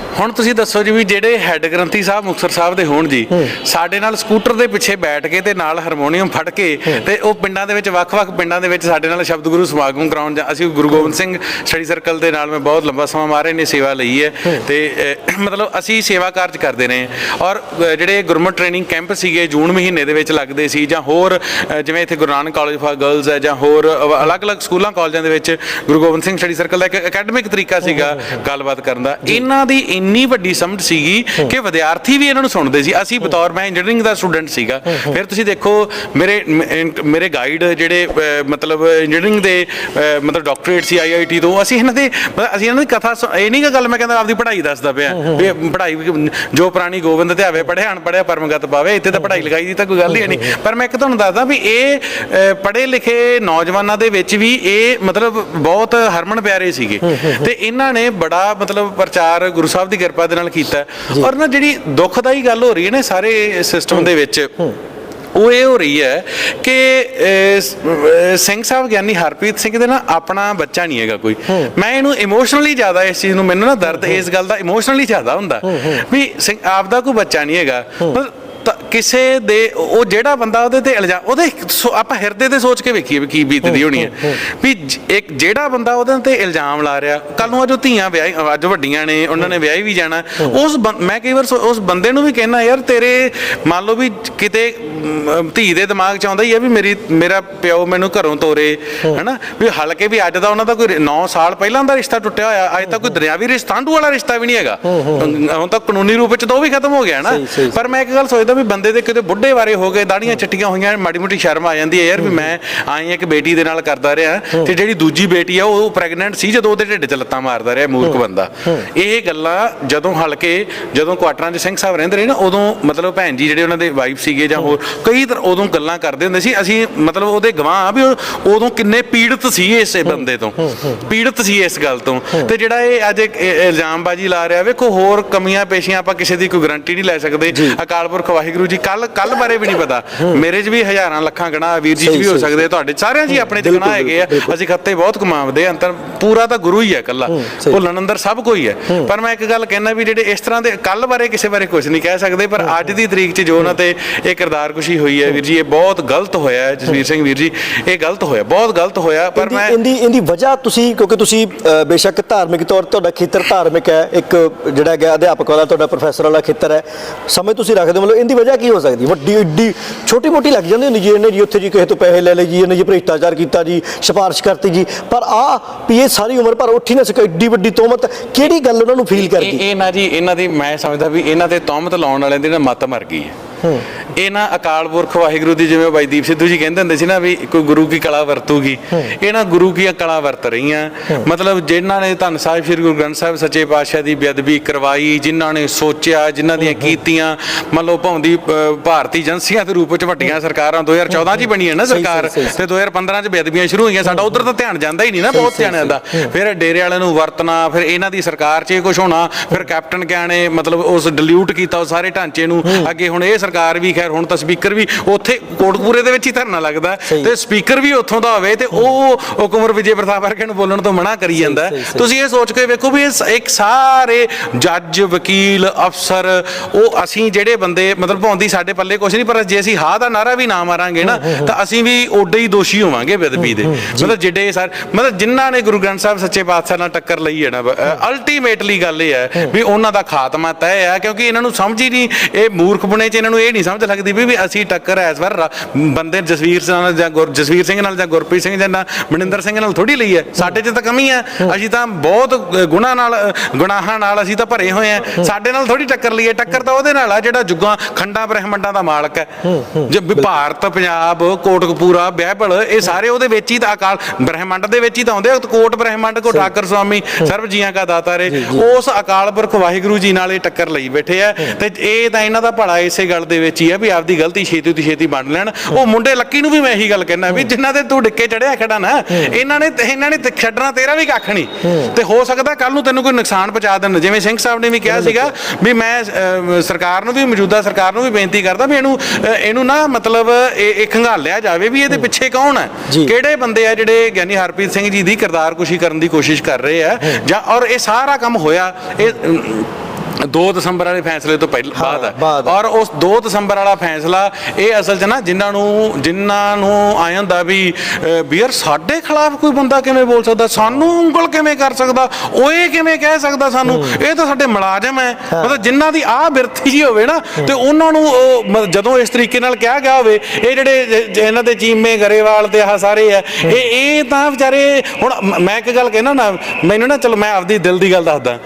Speaker 4: ਹੁਣ ਤੁਸੀਂ ਦੱਸੋ ਜੀ ਵੀ ਜਿਹੜੇ ਹੈੱਡ ਗ੍ਰੰਥੀ ਸਾਹਿਬ ਮੁਕਤਸਰ ਸਾਹਿਬ ਦੇ ਹੋਣ ਜੀ ਸਾਡੇ ਨਾਲ ਸਕੂਟਰ ਦੇ ਪਿੱਛੇ ਬੈਠ ਕੇ ਤੇ ਨਾਲ ਹਾਰਮੋਨੀਅਮ ਫੜ ਕੇ ਤੇ ਉਹ ਪਿੰਡਾਂ ਦੇ ਵਿੱਚ ਵੱਖ-ਵੱਖ ਪਿੰਡਾਂ ਦੇ ਵਿੱਚ ਸਾਡੇ ਨਾਲ ਸ਼ਬਦ ਗੁਰੂ ਸਮਾਗਮ ਕਰਾਉਣ ਜਾਂ ਅਸੀਂ ਗੁਰੂ ਗੋਬਿੰਦ ਸਿੰਘ ਸਟੱਡੀ ਸਰਕਲ ਦੇ ਨਾਲ ਮੈਂ ਬਹੁਤ ਲੰਬਾ ਸਮਾਂ ਮਾਰੇ ਨੇ ਸੇਵਾ ਲਈ ਹੈ। ਤੇ ਮਤਲਬ ਅਸੀਂ ਸੇਵਾ ਕਾਰਜ ਕਰਦੇ ਰਹੇ ਔਰ ਜਿਹੜੇ ਗੁਰਮਤ ਟ੍ਰੇਨਿੰਗ ਕੈਂਪ ਸੀਗੇ ਜੂਨ ਮਹੀਨੇ ਦੇ ਵਿੱਚ ਲੱਗਦੇ ਸੀ ਜਾਂ ਹੋਰ ਜਿਵੇਂ ਇੱਥੇ Guru Nanak college for girls ਹੈ ਜਾਂ ਹੋਰ ਅਲੱਗ-ਅਲੱਗ ਸਕੂਲਾਂ ਕਾਲਜਾਂ ਦੇ ਵਿੱਚ ਗੁਰੂ ਗੋਬਿੰਦ ਸਿੰਘ ਸਟੱਡੀ ਸਰਕਲ ਦਾ ਇੱਕ ਅਕੈਡਮਿਕ ਤਰੀਕਾ ਸੀਗਾ ਗੱਲਬਾਤ ਕਰਨ ਦਾ। ਇਹਨਾਂ ਦੀ ਇੰਨੀ ਵੱਡੀ ਸਮਝ ਸੀਗੀ ਕਿ ਵਿਦਿਆਰਥੀ ਵੀ ਇਹਨਾਂ ਨੂੰ ਸੁਣਦੇ ਸੀ। ਅਸੀਂ ਬਤੌਰ ਮੈਂ ਇੰਜੀਨੀਅਰਿੰਗ ਦਾ ਸਟੂਡੈਂਟ ਸੀਗਾ। ਫਿਰ ਤੁਸੀਂ ਦੇਖੋ ਮੇਰੇ ਮੇਰੇ ਗਾਈਡ ਜਿਹੜੇ ਮਤਲਬ ਇੰਜੀਨੀਅਰਿੰਗ ਦੇ ਮਤਲਬ ਡਾਕਟਰੇਟ ਸੀ ਆਈਆਈਟੀ ਤੋਂ ਅਸੀਂ ਇਹਨਾਂ ਦੇ ਅਸੀਂ ਇਹਨਾਂ ਦੀ ਕਥਾ ਇਹ ਨਹੀਂ ਕਿ ਗੱਲ ਮੈਂ ਕਹਿੰਦਾ ਆਪਦੀ ਪੜ੍ਹਾਈ ਦੱਸਦਾ ਪਿਆ। ਵੀ ਪੜ੍ਹਾਈ ਜੋ ਪ੍ਰਾਣੀ ਗੋਬਿੰਦ ਧਿਆਵੇ ਪੜ੍ਹਿਆ ਅਨਪੜ੍ਹਿਆ ਪਰਮਗਤ ਪਾਵੇ ਇੱਥੇ ਤਾਂ ਪੜ੍ਹਾਈ ਲਗਾਈ ਦੀ ਤਾਂ ਕੋਈ ਗੱਲ ਹੀ ਨਹੀਂ। ਪਰ ਮੈਂ ਇੱਕ ਤੁਹਾਨੂੰ ਦੱਸਦਾ ਵੀ ਇਹ ਪੜ੍ਹੇ ਲਿਖੇ ਨੌਜਵਾਨਾਂ ਦੇ ਵਿੱਚ ਵੀ ਇਹ ਮਤਲਬ ਬਹੁਤ ਹਰਮਨ ਪਿਆਰੇ ਸੀਗੇ। ਤੇ ਇਹਨਾਂ ਨੇ ਬੜਾ ਮਤਲਬ ਪ੍ਰਚਾਰ ਗੁਰੂ ਸਾਹਿਬ ਦੀ ਕਿਰਪਾ ਦੇ ਨਾਲ ਕੀਤਾ ਔਰ ਨਾ ਜਿਹੜੀ ਦੁੱਖਦਾਈ ਗੱਲ ਹੋ ਰਹੀ ਹੈ ਨਾ ਸਾਰੇ ਸਿਸਟਮ ਦੇ ਵਿੱਚ ਉਹ ਇਹ ਹੋ ਰਹੀ ਹੈ ਕਿ ਸਿੰਘ ਸਾਹਿਬ ਗਿਆਨੀ ਹਰਪ੍ਰੀਤ ਸਿੰਘ ਦੇ ਨਾ ਆਪਣਾ ਬੱਚਾ ਨਹੀਂ ਹੈਗਾ ਕੋਈ। ਮੈਂ ਇਹਨੂੰ ਇਮੋਸ਼ਨਲੀ ਜ਼ਿਆਦਾ ਇਸ ਚੀਜ਼ ਨੂੰ ਮੈਨੂੰ ਨਾ ਦਰਦ ਇਸ ਗੱਲ ਦਾ ਇਮੋਸ਼ਨਲੀ ਜ਼ਿਆਦਾ ਹੁੰਦਾ ਵੀ ਸਿੰਘ ਆਪਦਾ ਕੋਈ ਬੱਚਾ ਨਹੀਂ ਹੈਗਾ। ਕਿਸੇ ਦੇ ਉਹ ਜਿਹੜਾ ਬੰਦਾ ਉਹਦੇ ਤੇ ਇਲਜ਼ਾਮ ਉਹਦੇ ਆਪਾਂ ਹਿਰਦੇ ਤੇ ਸੋਚ ਕੇ ਵੇਖੀਏ ਵੀ ਕੀ ਬੀਤਦੀ ਹੋਣੀ ਹੈ। ਵੀ ਇੱਕ ਜਿਹੜਾ ਬੰਦਾ ਉਹਦੇ ਤੇ ਇਲਜ਼ਾਮ ਲਾ ਰਿਹਾ ਕੱਲ ਨੂੰ ਅੱਜ ਉਹ ਧੀਆਂ ਵਿਆਹੀ ਅੱਜ ਵੱਡੀਆਂ ਨੇ ਉਹਨਾਂ ਨੇ ਵਿਆਹੀ ਵੀ ਜਾਣਾ ਉਸ ਮੈਂ ਕਈ ਵਾਰ ਉਸ ਬੰਦੇ ਨੂੰ ਵੀ ਕਹਿਣਾ ਯਾਰ ਤੇਰੇ ਮੰਨ ਲਓ ਵੀ ਕਿਤੇ ਧੀ ਦੇ ਦਿਮਾਗ ਚ ਆਉਂਦਾ ਹੀ ਹੈ ਵੀ ਮੇਰੀ ਮੇਰਾ ਪਿਓ ਮੈਨੂੰ ਘਰੋਂ ਤੋਰੇ ਹੈਨਾ? ਵੀ ਹਲਕੇ ਵੀ ਅੱਜ ਦਾ ਉਹਨਾਂ ਦਾ ਕੋਈ 9 ਸਾਲ ਪਹਿਲਾਂ ਦਾ ਰਿਸ਼ਤਾ ਟੁੱਟਿਆ ਹੋਇਆ ਅੱਜ ਤਾਂ ਕੋਈ ਦਰਿਆਵੀ ਰਿਸ਼ਤਾਂਡੂ ਵਾਲਾ ਰਿਸ਼ਤਾ ਵੀ ਨਹੀਂ ਹੈਗਾ। ਹੁਣ ਤਾਂ ਕਾਨੂੰਨੀ ਰੂਪ ਵਿੱਚ ਤਾਂ ਉਹ ਵੀ ਖਤਮ ਹੋ ਗਿਆ ਨਾ ਪਰ ਮੈਂ ਇੱਕ ਗੱਲ ਸੋਚਦਾ ਵੀ ਬੰਦੇ ਦੇ ਕਿਤੇ ਬੁੱਢੇ ਬਾਰੇ ਹੋ ਗਏ ਦਾੜੀਆਂ ਚੱਟੀਆਂ ਹੋਈਆਂ ਮਾੜੀ ਮੋਟੀ ਸ਼ਰਮ ਆ ਜਾਂਦੀ ਹੈ ਯਾਰ ਵੀ ਮੈਂ ਆਈ ਇੱਕ ਬੇਟੀ ਦੇ ਨਾਲ ਕਰਦਾ ਰਿਹਾ ਤੇ ਜਿਹੜੀ ਦੂਜੀ ਬੇਟੀ ਆ ਉਹ ਪ੍ਰੈਗਨੈਂਟ ਸੀ ਜਦੋਂ ਉਹਦੇ ਢਿੱਡ 'ਚ ਲੱਤਾਂ ਮਾਰਦਾ ਰਿਹਾ ਮੂਰਖ ਬੰਦਾ। ਇਹ ਗੱਲਾਂ ਜਦੋਂ ਹਲਕੇ ਜਦੋਂ ਕੁਆਟਰਾਂ 'ਚ ਸਿੰਘ ਸਾਹਿਬ ਰਹਿੰਦੇ ਰਹੇ ਨਾ ਉਦੋਂ ਮਤਲਬ ਭੈਣ ਜੀ ਜਿਹੜੇ ਉਹਨਾਂ ਦੇ ਵਾਈਫ ਸੀਗੇ ਜਾਂ ਹੋਰ ਕਈ ਤਰ੍ਹਾਂ ਉਦੋਂ ਗੱਲਾਂ ਕਰਦੇ ਹੁੰਦੇ ਸੀ ਅਸੀਂ ਮਤਲਬ ਉਹਦੇ ਗਵਾਹ ਆ ਵੀ ਉਹ ਉਦੋਂ ਕਿੰਨੇ ਪੀੜਤ ਸੀ ਇਸੇ ਬੰਦੇ ਤੋਂ। ਪੀੜਤ ਸੀ ਇਸ ਗੱਲ ਤੋਂ। ਤੇ ਜਿਹੜਾ ਇਹ ਅੱਜ ਇਲਜ਼ਾਮਬਾਜ਼ੀ ਲਾ ਰਿਹਾ ਵੇਖੋ ਹੋਰ ਕਮੀਆਂ ਪੇਸ਼ੀਆਂ ਆਪਾਂ ਕਿਸੇ ਦੀ ਕੋਈ ਗਾਰੰਟੀ ਨਹੀਂ ਲੈ ਸਕਦੇ। ਅਕਾਲ ਪੁਰਖ ਵਾਹਿਗੁਰੂ ਜੀ ਕੱਲ ਕੱਲ ਬਾਰੇ ਵੀ ਨਹੀਂ ਪਤਾ। ਮੇਰੇ 'ਚ ਵੀ ਹਜ਼ਾਰਾਂ ਲੱਖਾਂ ਗਣਾ ਵੀਰ ਜੀ 'ਚ ਵੀ ਹੋ ਸਕਦੇ ਤੁਹਾਡੇ ਸਾਰਿਆਂ 'ਚ ਹੀ ਆਪਣੇ 'ਚ ਗਣਾ ਹੈਗੇ ਆ। ਅਸੀਂ ਖੱਤੇ ਬਹੁਤ ਕਮਾਉਂਦੇ ਆ ਅੰਤਰ ਪੂਰਾ ਤਾਂ ਗੁਰੂ ਹੀ ਹੈ ਕੱਲਾ। ਭੁੱਲਣ ਅੰਦਰ ਸਭ ਕੋਈ ਹੈ। ਪਰ ਮੈਂ ਇੱਕ ਗੱਲ ਕਹਿਣਾ ਵੀ ਜਿਹੜੇ ਇਸ ਤਰ੍ਹਾਂ ਦੇ ਕੱਲ ਬਾਰੇ ਕਿਸੇ ਬਾਰੇ ਕੁਝ ਨਹੀਂ ਕਹਿ ਸਕਦੇ ਪਰ ਅੱਜ ਦੀ ਤਰੀਕ 'ਚ ਜੋ ਉਹਨਾਂ ਤੇ ਇਹ ਕਿਰਦਾਰ ਕੁਸ਼ੀ ਹੋਈ ਹੈ ਵੀਰ ਜੀ ਇਹ ਬਹੁਤ ਗਲਤ ਹੋਇਆ ਹੈ ਜਸਵੀਰ ਸਿੰਘ ਵੀਰ ਜੀ ਇਹ ਗਲਤ ਹੋਇਆ ਬਹੁਤ ਗਲਤ ਹੋਇਆ ਪਰ ਮੈਂ
Speaker 1: ਇਹਦੀ ਇਹਦੀ ਵਜ੍ਹਾ ਤੁਸੀਂ ਕਿਉਂਕਿ ਤੁਸੀਂ ਬੇਸ਼ੱਕ ਧਾਰਮਿਕ ਤੌਰ ਤੁਹਾਡਾ ਖੇਤਰ ਧਾਰਮਿਕ ਹੈ ਇੱਕ ਜਿਹੜਾ ਹੈਗਾ ਅਧਿਆਪਕ ਵਾਲਾ ਤੁਹਾਡਾ ਪ੍ਰੋਫੈਸਰ ਵਾਲਾ ਖੇਤਰ ਹੈ ਸਮੇਂ ਤੁਸੀਂ ਰੱਖਦੇ ਮਤਲਬ ਇਹਦੀ ਵਜ੍ਹਾ ਕੀ ਹੋ ਸਕਦੀ? ਵੱਡੀ ਏਡੀ ਛੋਟੀ ਮੋਟੀ ਲੱਗ ਜਾਂਦੀ ਹੁੰਦੀ ਜੀ ਇਹਨੇ ਜੀ ਉੱਥੇ ਜੀ ਕਿਸੇ ਤੋਂ ਪੈਸੇ ਲੈ ਲਏ ਜੀ ਇਹਨੇ ਜੀ ਭ੍ਰਿਸ਼ਟਾਚਾਰ ਕੀਤਾ ਜੀ ਸਿਫਾਰਿਸ਼ ਕਰਤੀ ਜੀ ਪਰ ਆ ਵੀ ਇਹ ਸਾਰੀ ਉਮਰ ਭਰ ਉੱਠ ਨਾ ਸਕੇ ਏਡੀ ਵੱਡੀ ਤੋਮਤ ਕਿਹੜੀ ਗੱਲ ਉਹਨਾਂ ਨੂੰ ਫੀਲ ਕਰਦੀ?
Speaker 4: ਇਹ ਨਾ ਜੀ ਇਹਨਾਂ ਦੀ ਮੈਂ ਸਮਝਦਾ ਵੀ ਇਹਨਾਂ ਤੇ ਤੌਮਤ ਲਾਉਣ ਵਾਲਿਆਂ ਦੀ ਨਾ ਮੱਤ ਮਰ ਗਈ ਹੈ। ਇਹ ਨਾ ਅਕਾਲ ਪੁਰਖ ਵਾਹਿਗੁਰੂ ਦੀ ਜਿਵੇਂ ਬਾਈ ਦੀਪ ਸਿੱਧੂ ਜੀ ਕਹਿੰਦੇ ਹੁੰਦੇ ਸੀ ਨਾ ਵੀ ਕੋਈ ਗੁਰੂ ਕੀ ਕਲਾ ਵਰਤੂਗੀ। ਇਹ ਨਾ ਗੁਰੂ ਕੀ ਕਲਾ ਵਰਤ ਰਹੀਆਂ। ਮਤਲਬ ਜਿਨ੍ਹਾਂ ਨੇ ਧੰਨ ਸਾਹਿਬ ਸ੍ਰੀ ਗੁਰੂ ਗ੍ਰੰਥ ਸਾਹਿਬ ਸੱਚੇ ਪਾਤਸ਼ਾਹ ਦੀ ਬੇਅਦਬੀ ਕਰਵਾਈ ਜਿਨ੍ਹਾਂ ਨੇ ਸੋਚਿਆ ਜਿਨ੍ਹਾਂ ਦੀਆਂ ਕੀਤੀਆਂ ਮੰਨ ਲਓ ਭਾਉਂਦੀ ਅ, ਭਾਰਤੀ ਏਜੰਸੀਆਂ ਦੇ ਰੂਪ ਵਿੱਚ ਵੱਡੀਆਂ ਸਰਕਾਰਾਂ 2014 ਚ ਹੀ ਬਣੀ ਹੈ। ਨਾ ਸਰਕਾਰ। ਤੇ 2015 ਚ ਬੇਅਦਬੀਆਂ ਸ਼ੁਰੂ ਹੋਈਆਂ। ਸਾਡਾ ਉਧਰ ਤਾਂ ਧਿਆਨ ਜਾਂਦਾ ਹੀ ਨਹੀਂ ਨਾ ਬਹੁਤ ਧਿਆਨ ਜਾਂਦਾ ਫਿਰ ਡੇਰੇ ਵਾਲਿਆਂ ਨੂੰ ਵਰਤਣਾ ਫਿਰ ਇਹਨਾਂ ਦੀ ਸਰਕਾਰ 'ਚ ਇਹ ਕੁਝ ਹੋਣਾ ਫਿਰ ਕੈਪਟਨ ਕਿਆ ਨੇ ਮਤਲਬ ਉਸ ਡਿਲੂਟ ਕੀਤਾ ਉਹ ਸਾਰੇ ਢਾਂਚੇ ਨੂੰ ਅੱਗੇ ਹੁਣ ਇਹ ਸਰਕਾਰ ਵੀ ਖੈਰ ਹੁਣ ਤਾਂ ਸਪੀਕਰ ਵੀ ਉੱਥੇ ਕੋਟਕਪੂਰੇ ਦੇ ਵਿੱਚ ਹੀ ਧਰਨਾ ਲੱਗਦਾ। ਤੇ ਸਪੀਕਰ ਵੀ ਉੱਥੋਂ ਦਾ ਹੋਵੇ ਤੇ ਉਹ ਕੁਮਰ ਵਿਜੇ ਪ੍ਰਤਾਪ ਵਰਗੇ ਨੂੰ ਬੋਲਣ ਤੋਂ ਮਨਾ ਕਰੀ ਜਾਂਦਾ। ਤੁਸੀਂ ਇਹ ਸੋਚ ਕੇ ਵੇਖੋ ਵੀ ਇਹ ਇੱਕ ਸਾਰੇ ਜੱਜ ਵਕੀਲ ਅਫਸਰ ਉਹ ਅਸੀਂ ਜਿਹੜੇ ਬੰਦੇ ਮਤਲਬ ਭਾਉਂਦੀ ਸਾਡੇ ਪੱਲੇ ਕੁਝ ਨਹੀਂ ਪਰ ਜੇ ਅਸੀਂ ਹਾਂ ਦਾ ਨਾਰਾ ਵੀ ਨਾ ਮਾਰਾਂਗੇ ਨਾ ਤਾਂ ਅਸੀਂ ਵੀ ਓਡੇ ਹੀ ਦੋਸ਼ੀ ਹੋਵਾਂਗੇ ਬੇਦਬੀ ਦੇ। ਮਤਲਬ ਜਿਹੜੇ ਸਾਰੇ ਮਤਲਬ ਜਿਨ੍ਹਾਂ ਨੇ ਗੁਰੂ ਗ੍ਰੰਥ ਸਾਹਿਬ ਸੱਚੇ ਪਾਤਸ਼ਾਹ ਨਾਲ ਟੱਕਰ ਲਈ ਹੈ ਨਾ ਅਲਟੀਮੇਟਲੀ ਗੱਲ ਇਹ ਹੈ ਵੀ ਉਹਨਾਂ ਦਾ ਖਾਤਮਾ ਤੈਅ ਹੈ ਕਿਉਂਕਿ ਇਹਨਾਂ ਨੂੰ ਸਮਝ ਹੀ ਨਹੀਂ ਇਹ ਮੂਰਖ ਬੁਣੇ ਚ ਇਹਨਾਂ ਨੂੰ ਇਹ ਨਹੀਂ ਸਮਝ ਲੱਗਦੀ ਵੀ ਅਸੀਂ ਟੱਕਰ ਇਸ ਵਾਰ ਬੰਦੇ ਜਸਵੀਰ ਸਿੰਘ ਨਾਲ ਜਾਂ ਜਸਵੀਰ ਸਿੰਘ ਨਾਲ ਜਾਂ ਗੁਰਪ੍ਰੀਤ ਸਿੰਘ ਜਾਂ ਮਨਿੰਦਰ ਸਿੰਘ ਨਾਲ ਥੋੜੀ ਲਈ ਹੈ। ਸਾਡੇ 'ਚ ਤਾਂ ਕਮੀ ਹੈ। ਅਸੀਂ ਤਾਂ ਬਹੁਤ ਗੁਨਾਹ ਨਾਲ ਗੁਨਾਹਾਂ ਨਾਲ ਅਸੀਂ ਤਾਂ ਭਰੇ ਹੋਏ ਆ ਸਾਡੇ ਨਾਲ ਥੋੜੀ ਟੱਕਰ ਲਈ ਹੈ। ਟੱਕਰ ਤਾਂ ਉਹਦੇ ਨਾਲ ਆ ਜਿਹੜਾ ਜੁਗਾਂ ਖੰਡਾਂ ਬ੍ਰਹਿਮੰਡਾਂ ਦਾ ਮਾਲਕ ਹੈ। ਜੇ ਭਾਰਤ ਪੰਜਾਬ ਕੋਟਕਪੂਰਾ ਬਾਈਬਲ ਇਹ ਸਾਰੇ ਉਹਦੇ ਵਿੱਚ ਹੀ ਤਾਂ ਅਕਾਲ ਬ੍ਰਹਿਮੰਡ ਦੇ ਵਿੱਚ ਹੀ ਤਾਂ ਆਉਂਦੇ ਆ। ਕੋਟ ਬ੍ਰਹਿਮੰਡ ਕੋ ਠਾਕਰ ਸੁਆਮੀ ਸਰਬ ਜੀਆਂ ਕਾ ਦਾਤਾ ਰੇ। ਉਸ ਅਕਾਲ ਪੁਰਖ ਵਾਹਿਗੁਰੂ ਜੀ ਨਾਲ ਇਹ ਟੱਕਰ ਲਈ ਬੈਠੇ ਆ। ਤੇ ਇਹ ਤਾਂ ਇਹਨਾਂ ਦਾ ਭਲਾ ਇਸੇ ਗੱਲ ਦੇ ਵਿੱਚ ਹੀ ਆ ਵੀ ਆਪਦੀ ਗਲਤੀ ਛੇਤੀ ਤੋਂ ਛੇਤੀ ਬਣ ਲੈਣ। ਉਹ ਮੁੰਡੇ ਲੱਕੀ ਨੂੰ ਵੀ ਮੈਂ ਇਹੀ ਗੱਲ ਕਹਿਣਾ ਵੀ ਜਿਨ੍ਹਾਂ ਦੇ ਤੂੰ ਡਿੱਕੇ ਚੜਿਆ ਖੜਾ ਨਾ ਇਹਨਾਂ ਨੇ ਇਹਨਾਂ ਨੇ ਛੱਡਣਾ ਤੇਰਾ ਵੀ ਕੱਖ ਨਹੀਂ। ਤੇ ਹੋ ਸਕਦਾ ਕੱਲ ਨੂੰ ਤੈਨੂੰ ਕੋਈ ਨੁਕਸਾਨ ਪਹੁੰਚਾ ਦੇਣ। ਜਿਵੇਂ ਸਿੰਘ ਸਾਹਿਬ ਨੇ ਵੀ ਕਿਹਾ ਸੀਗਾ ਵੀ ਮੈਂ ਸਰਕਾਰ ਨੂੰ ਵੀ ਮੌਜੂਦਾ ਸਰਕਾਰ ਨੂੰ ਵੀ ਬੇਨਤੀ ਕਰਦਾ ਵੀ ਇਹਨੂੰ ਇਹਨੂੰ ਨਾ ਮਤਲਬ ਇਹ ਖੰਗਾਲਿਆ ਜਾਵੇ ਵੀ ਇਹਦੇ ਪਿੱਛੇ ਕੌਣ ਹੈ। ਕਿਹੜੇ ਬੰਦੇ ਆ ਜਿਹੜੇ ਗਿਆਨੀ ਹਰਪ੍ਰੀਤ ਸਿੰਘ ਜੀ ਦੀ ਕਿਰਦਾਰਕੁਸ਼ੀ ਕਰਨ ਦੀ ਕੋਸ਼ਿਸ਼ ਕਰ ਰਹੇ ਆ? ਜਾਂ ਔਰ ਇਹ ਸਾਰਾ ਕੰਮ ਹੋਇਆ ਇਹ 2 ਦਸੰਬਰ ਵਾਲੇ ਫੈਸਲੇ ਤੋਂ ਪਹਿਲਾਂ ਬਾਅਦ। ਹੈ ਔਰ ਉਸ 2 ਦਸੰਬਰ ਵਾਲਾ ਫੈਸਲਾ ਇਹ ਅਸਲ 'ਚ ਨਾ ਜਿਨ੍ਹਾਂ ਨੂੰ ਜਿਨ੍ਹਾਂ ਨੂੰ ਆਇਆ ਹੁੰਦਾ ਵੀ ਯਾਰ ਸਾਡੇ ਖਿਲਾਫ ਕੋਈ ਬੰਦਾ ਕਿਵੇਂ ਬੋਲ ਸਕਦਾ? ਸਾਨੂੰ ਉਂਗਲ ਕਿਵੇਂ ਕਰ ਸਕਦਾ? ਉਹ ਇਹ ਕਿਵੇਂ ਕਹਿ ਸਕਦਾ ਸਾਨੂੰ? ਇਹ ਤਾਂ ਸਾਡੇ ਮੁਲਾਜ਼ਮ ਹੈ। ਮਤਲਬ ਜਿਨ੍ਹਾਂ ਦੀ ਆਹ ਬਿਰਥੀ ਜੀ ਹੋਵੇ ਨਾ ਤੇ ਉਹਨਾਂ ਨੂੰ ਉਹ ਜਦੋਂ ਇਸ ਤਰੀਕੇ ਨਾਲ ਕਿਹਾ ਗਿਆ ਹੋਵੇ ਇਹ ਜਿਹੜੇ ਇਹਨਾਂ ਦੇ ਚੀਮੇ ਗਰੇਵਾਲ ਤੇ ਆਹ ਸਾਰੇ ਆ ਇਹ ਇਹ ਤਾਂ ਵਿਚਾਰੇ ਹੁਣ ਮ- ਮੈਂ ਇੱਕ ਗੱਲ ਕਹਿਣਾ ਨਾ ਮੈਨੂੰ ਨਾ ਚਲੋ ਮੈਂ ਆਪਦੀ ਦਿਲ ਦੀ ਗੱਲ ਦੱਸਦਾ।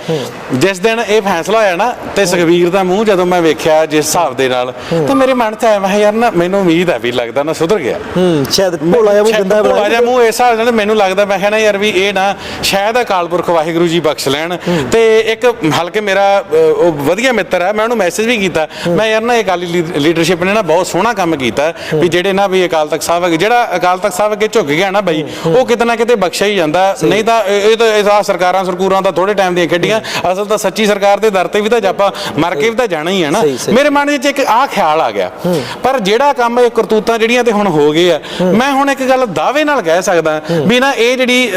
Speaker 4: ਜਿਸ ਦਿਨ ਇਹ ਫੈਸਲਾ ਹੋਇਆ ਨਾ ਤੇ ਸੁਖਵੀਰ ਦਾ ਮੂੰਹ ਜਦੋਂ ਮੈਂ ਵੇਖਿਆ ਜਿਸ ਹਿਸਾਬ ਦੇ ਨਾਲ ਤੇ ਮੇਰੇ ਮਨ 'ਚ ਆਇਆ ਮੈਂ ਯਾਰ ਨਾ ਮੈਨੂੰ ਉਮੀਦ ਹੈ ਵੀ ਲੱਗਦਾ ਨਾ ਸੁਧਰ ਗਿਆ।
Speaker 1: ਹੂੰ ਸ਼ਾਇਦ ਭੋਲਾ ਜਿਹਾ ਮੂੰਹ ਗੰਦਾ
Speaker 4: ਭੋਲਾ ਜਿਹਾ ਮੂੰਹ ਇਸ ਹਿਸਾਬ ਨਾਲ ਮੈਨੂੰ ਲੱਗਦਾ ਮੈਂ ਕਹਿਣਾ ਯਾਰ ਵੀ ਇਹ ਨਾ ਸ਼ਾਇਦ ਅਕਾਲ ਪੁਰਖ ਵਾਹਿਗੁਰੂ ਜੀ ਬਖਸ਼ ਲੈਣ। ਤੇ ਇੱਕ ਹਲਕੇ ਮੇਰਾ ਉਹ ਵਧੀਆ ਮਿੱਤਰ ਹੈ ਮੈਂ ਉਹਨੂੰ ਮੈਸੇਜ ਵੀ ਕੀਤਾ। ਮੈਂ ਯਾਰ ਨਾ ਇਹ ਅਕਾਲੀ ਲੀਡਰਸ਼ਿਪ ਨੇ ਨਾ ਬਹੁਤ ਸੋਹਣਾ ਕੰਮ ਕੀਤਾ ਵੀ ਜਿਹੜੇ ਨਾ ਵੀ ਅਕਾਲ ਤਖਤ ਸਾਹਿਬ ਅੱਗੇ ਜਿਹੜਾ ਅਕਾਲ ਤਖਤ ਸਾਹਿਬ ਅੱਗੇ ਝੁਕ ਗਿਆ ਨਾ ਬਈ ਉਹ ਕਿਤੇ ਨਾ ਕਿਤੇ ਬਖਸ਼ਿਆ ਹੀ ਜਾਂਦਾ। ਨਹੀਂ ਤਾਂ ਇਹ ਤਾਂ ਇਹ ਤਾਂ ਸਰਕਾਰਾਂ ਸਰਕੂਰਾਂ ਦਾ ਥੋੜੇ ਟਾਈਮ ਦੀਆਂ ਖੇਡੀਆਂ। ਅਸਲ ਤਾਂ ਸੱਚੀ ਸਰਕਾਰ ਦੇ ਦਰ ਤੇ ਵੀ ਤਾਂ ਜਾਪਾ ਮਰ ਕੇ ਵੀ ਤਾਂ ਜਾਣਾ ਹੀ ਹੈ ਨਾ। ਮੇਰੇ ਮਨ ਵਿੱਚ ਇੱਕ ਆਹ ਖਿਆਲ ਆ ਗਿਆ। ਪਰ ਜਿਹੜਾ ਕੰਮ ਇਹ ਕਰਤੂਤਾਂ ਜਿਹੜੀਆਂ ਤੇ ਹੁਣ ਹੋ ਗਏ ਆ ਮੈਂ ਹੁਣ ਇੱਕ ਗੱਲ ਦਾਅਵੇ ਨਾਲ ਕਹਿ ਸਕਦਾ ਵੀ ਨਾ ਇਹ ਜਿਹੜੀ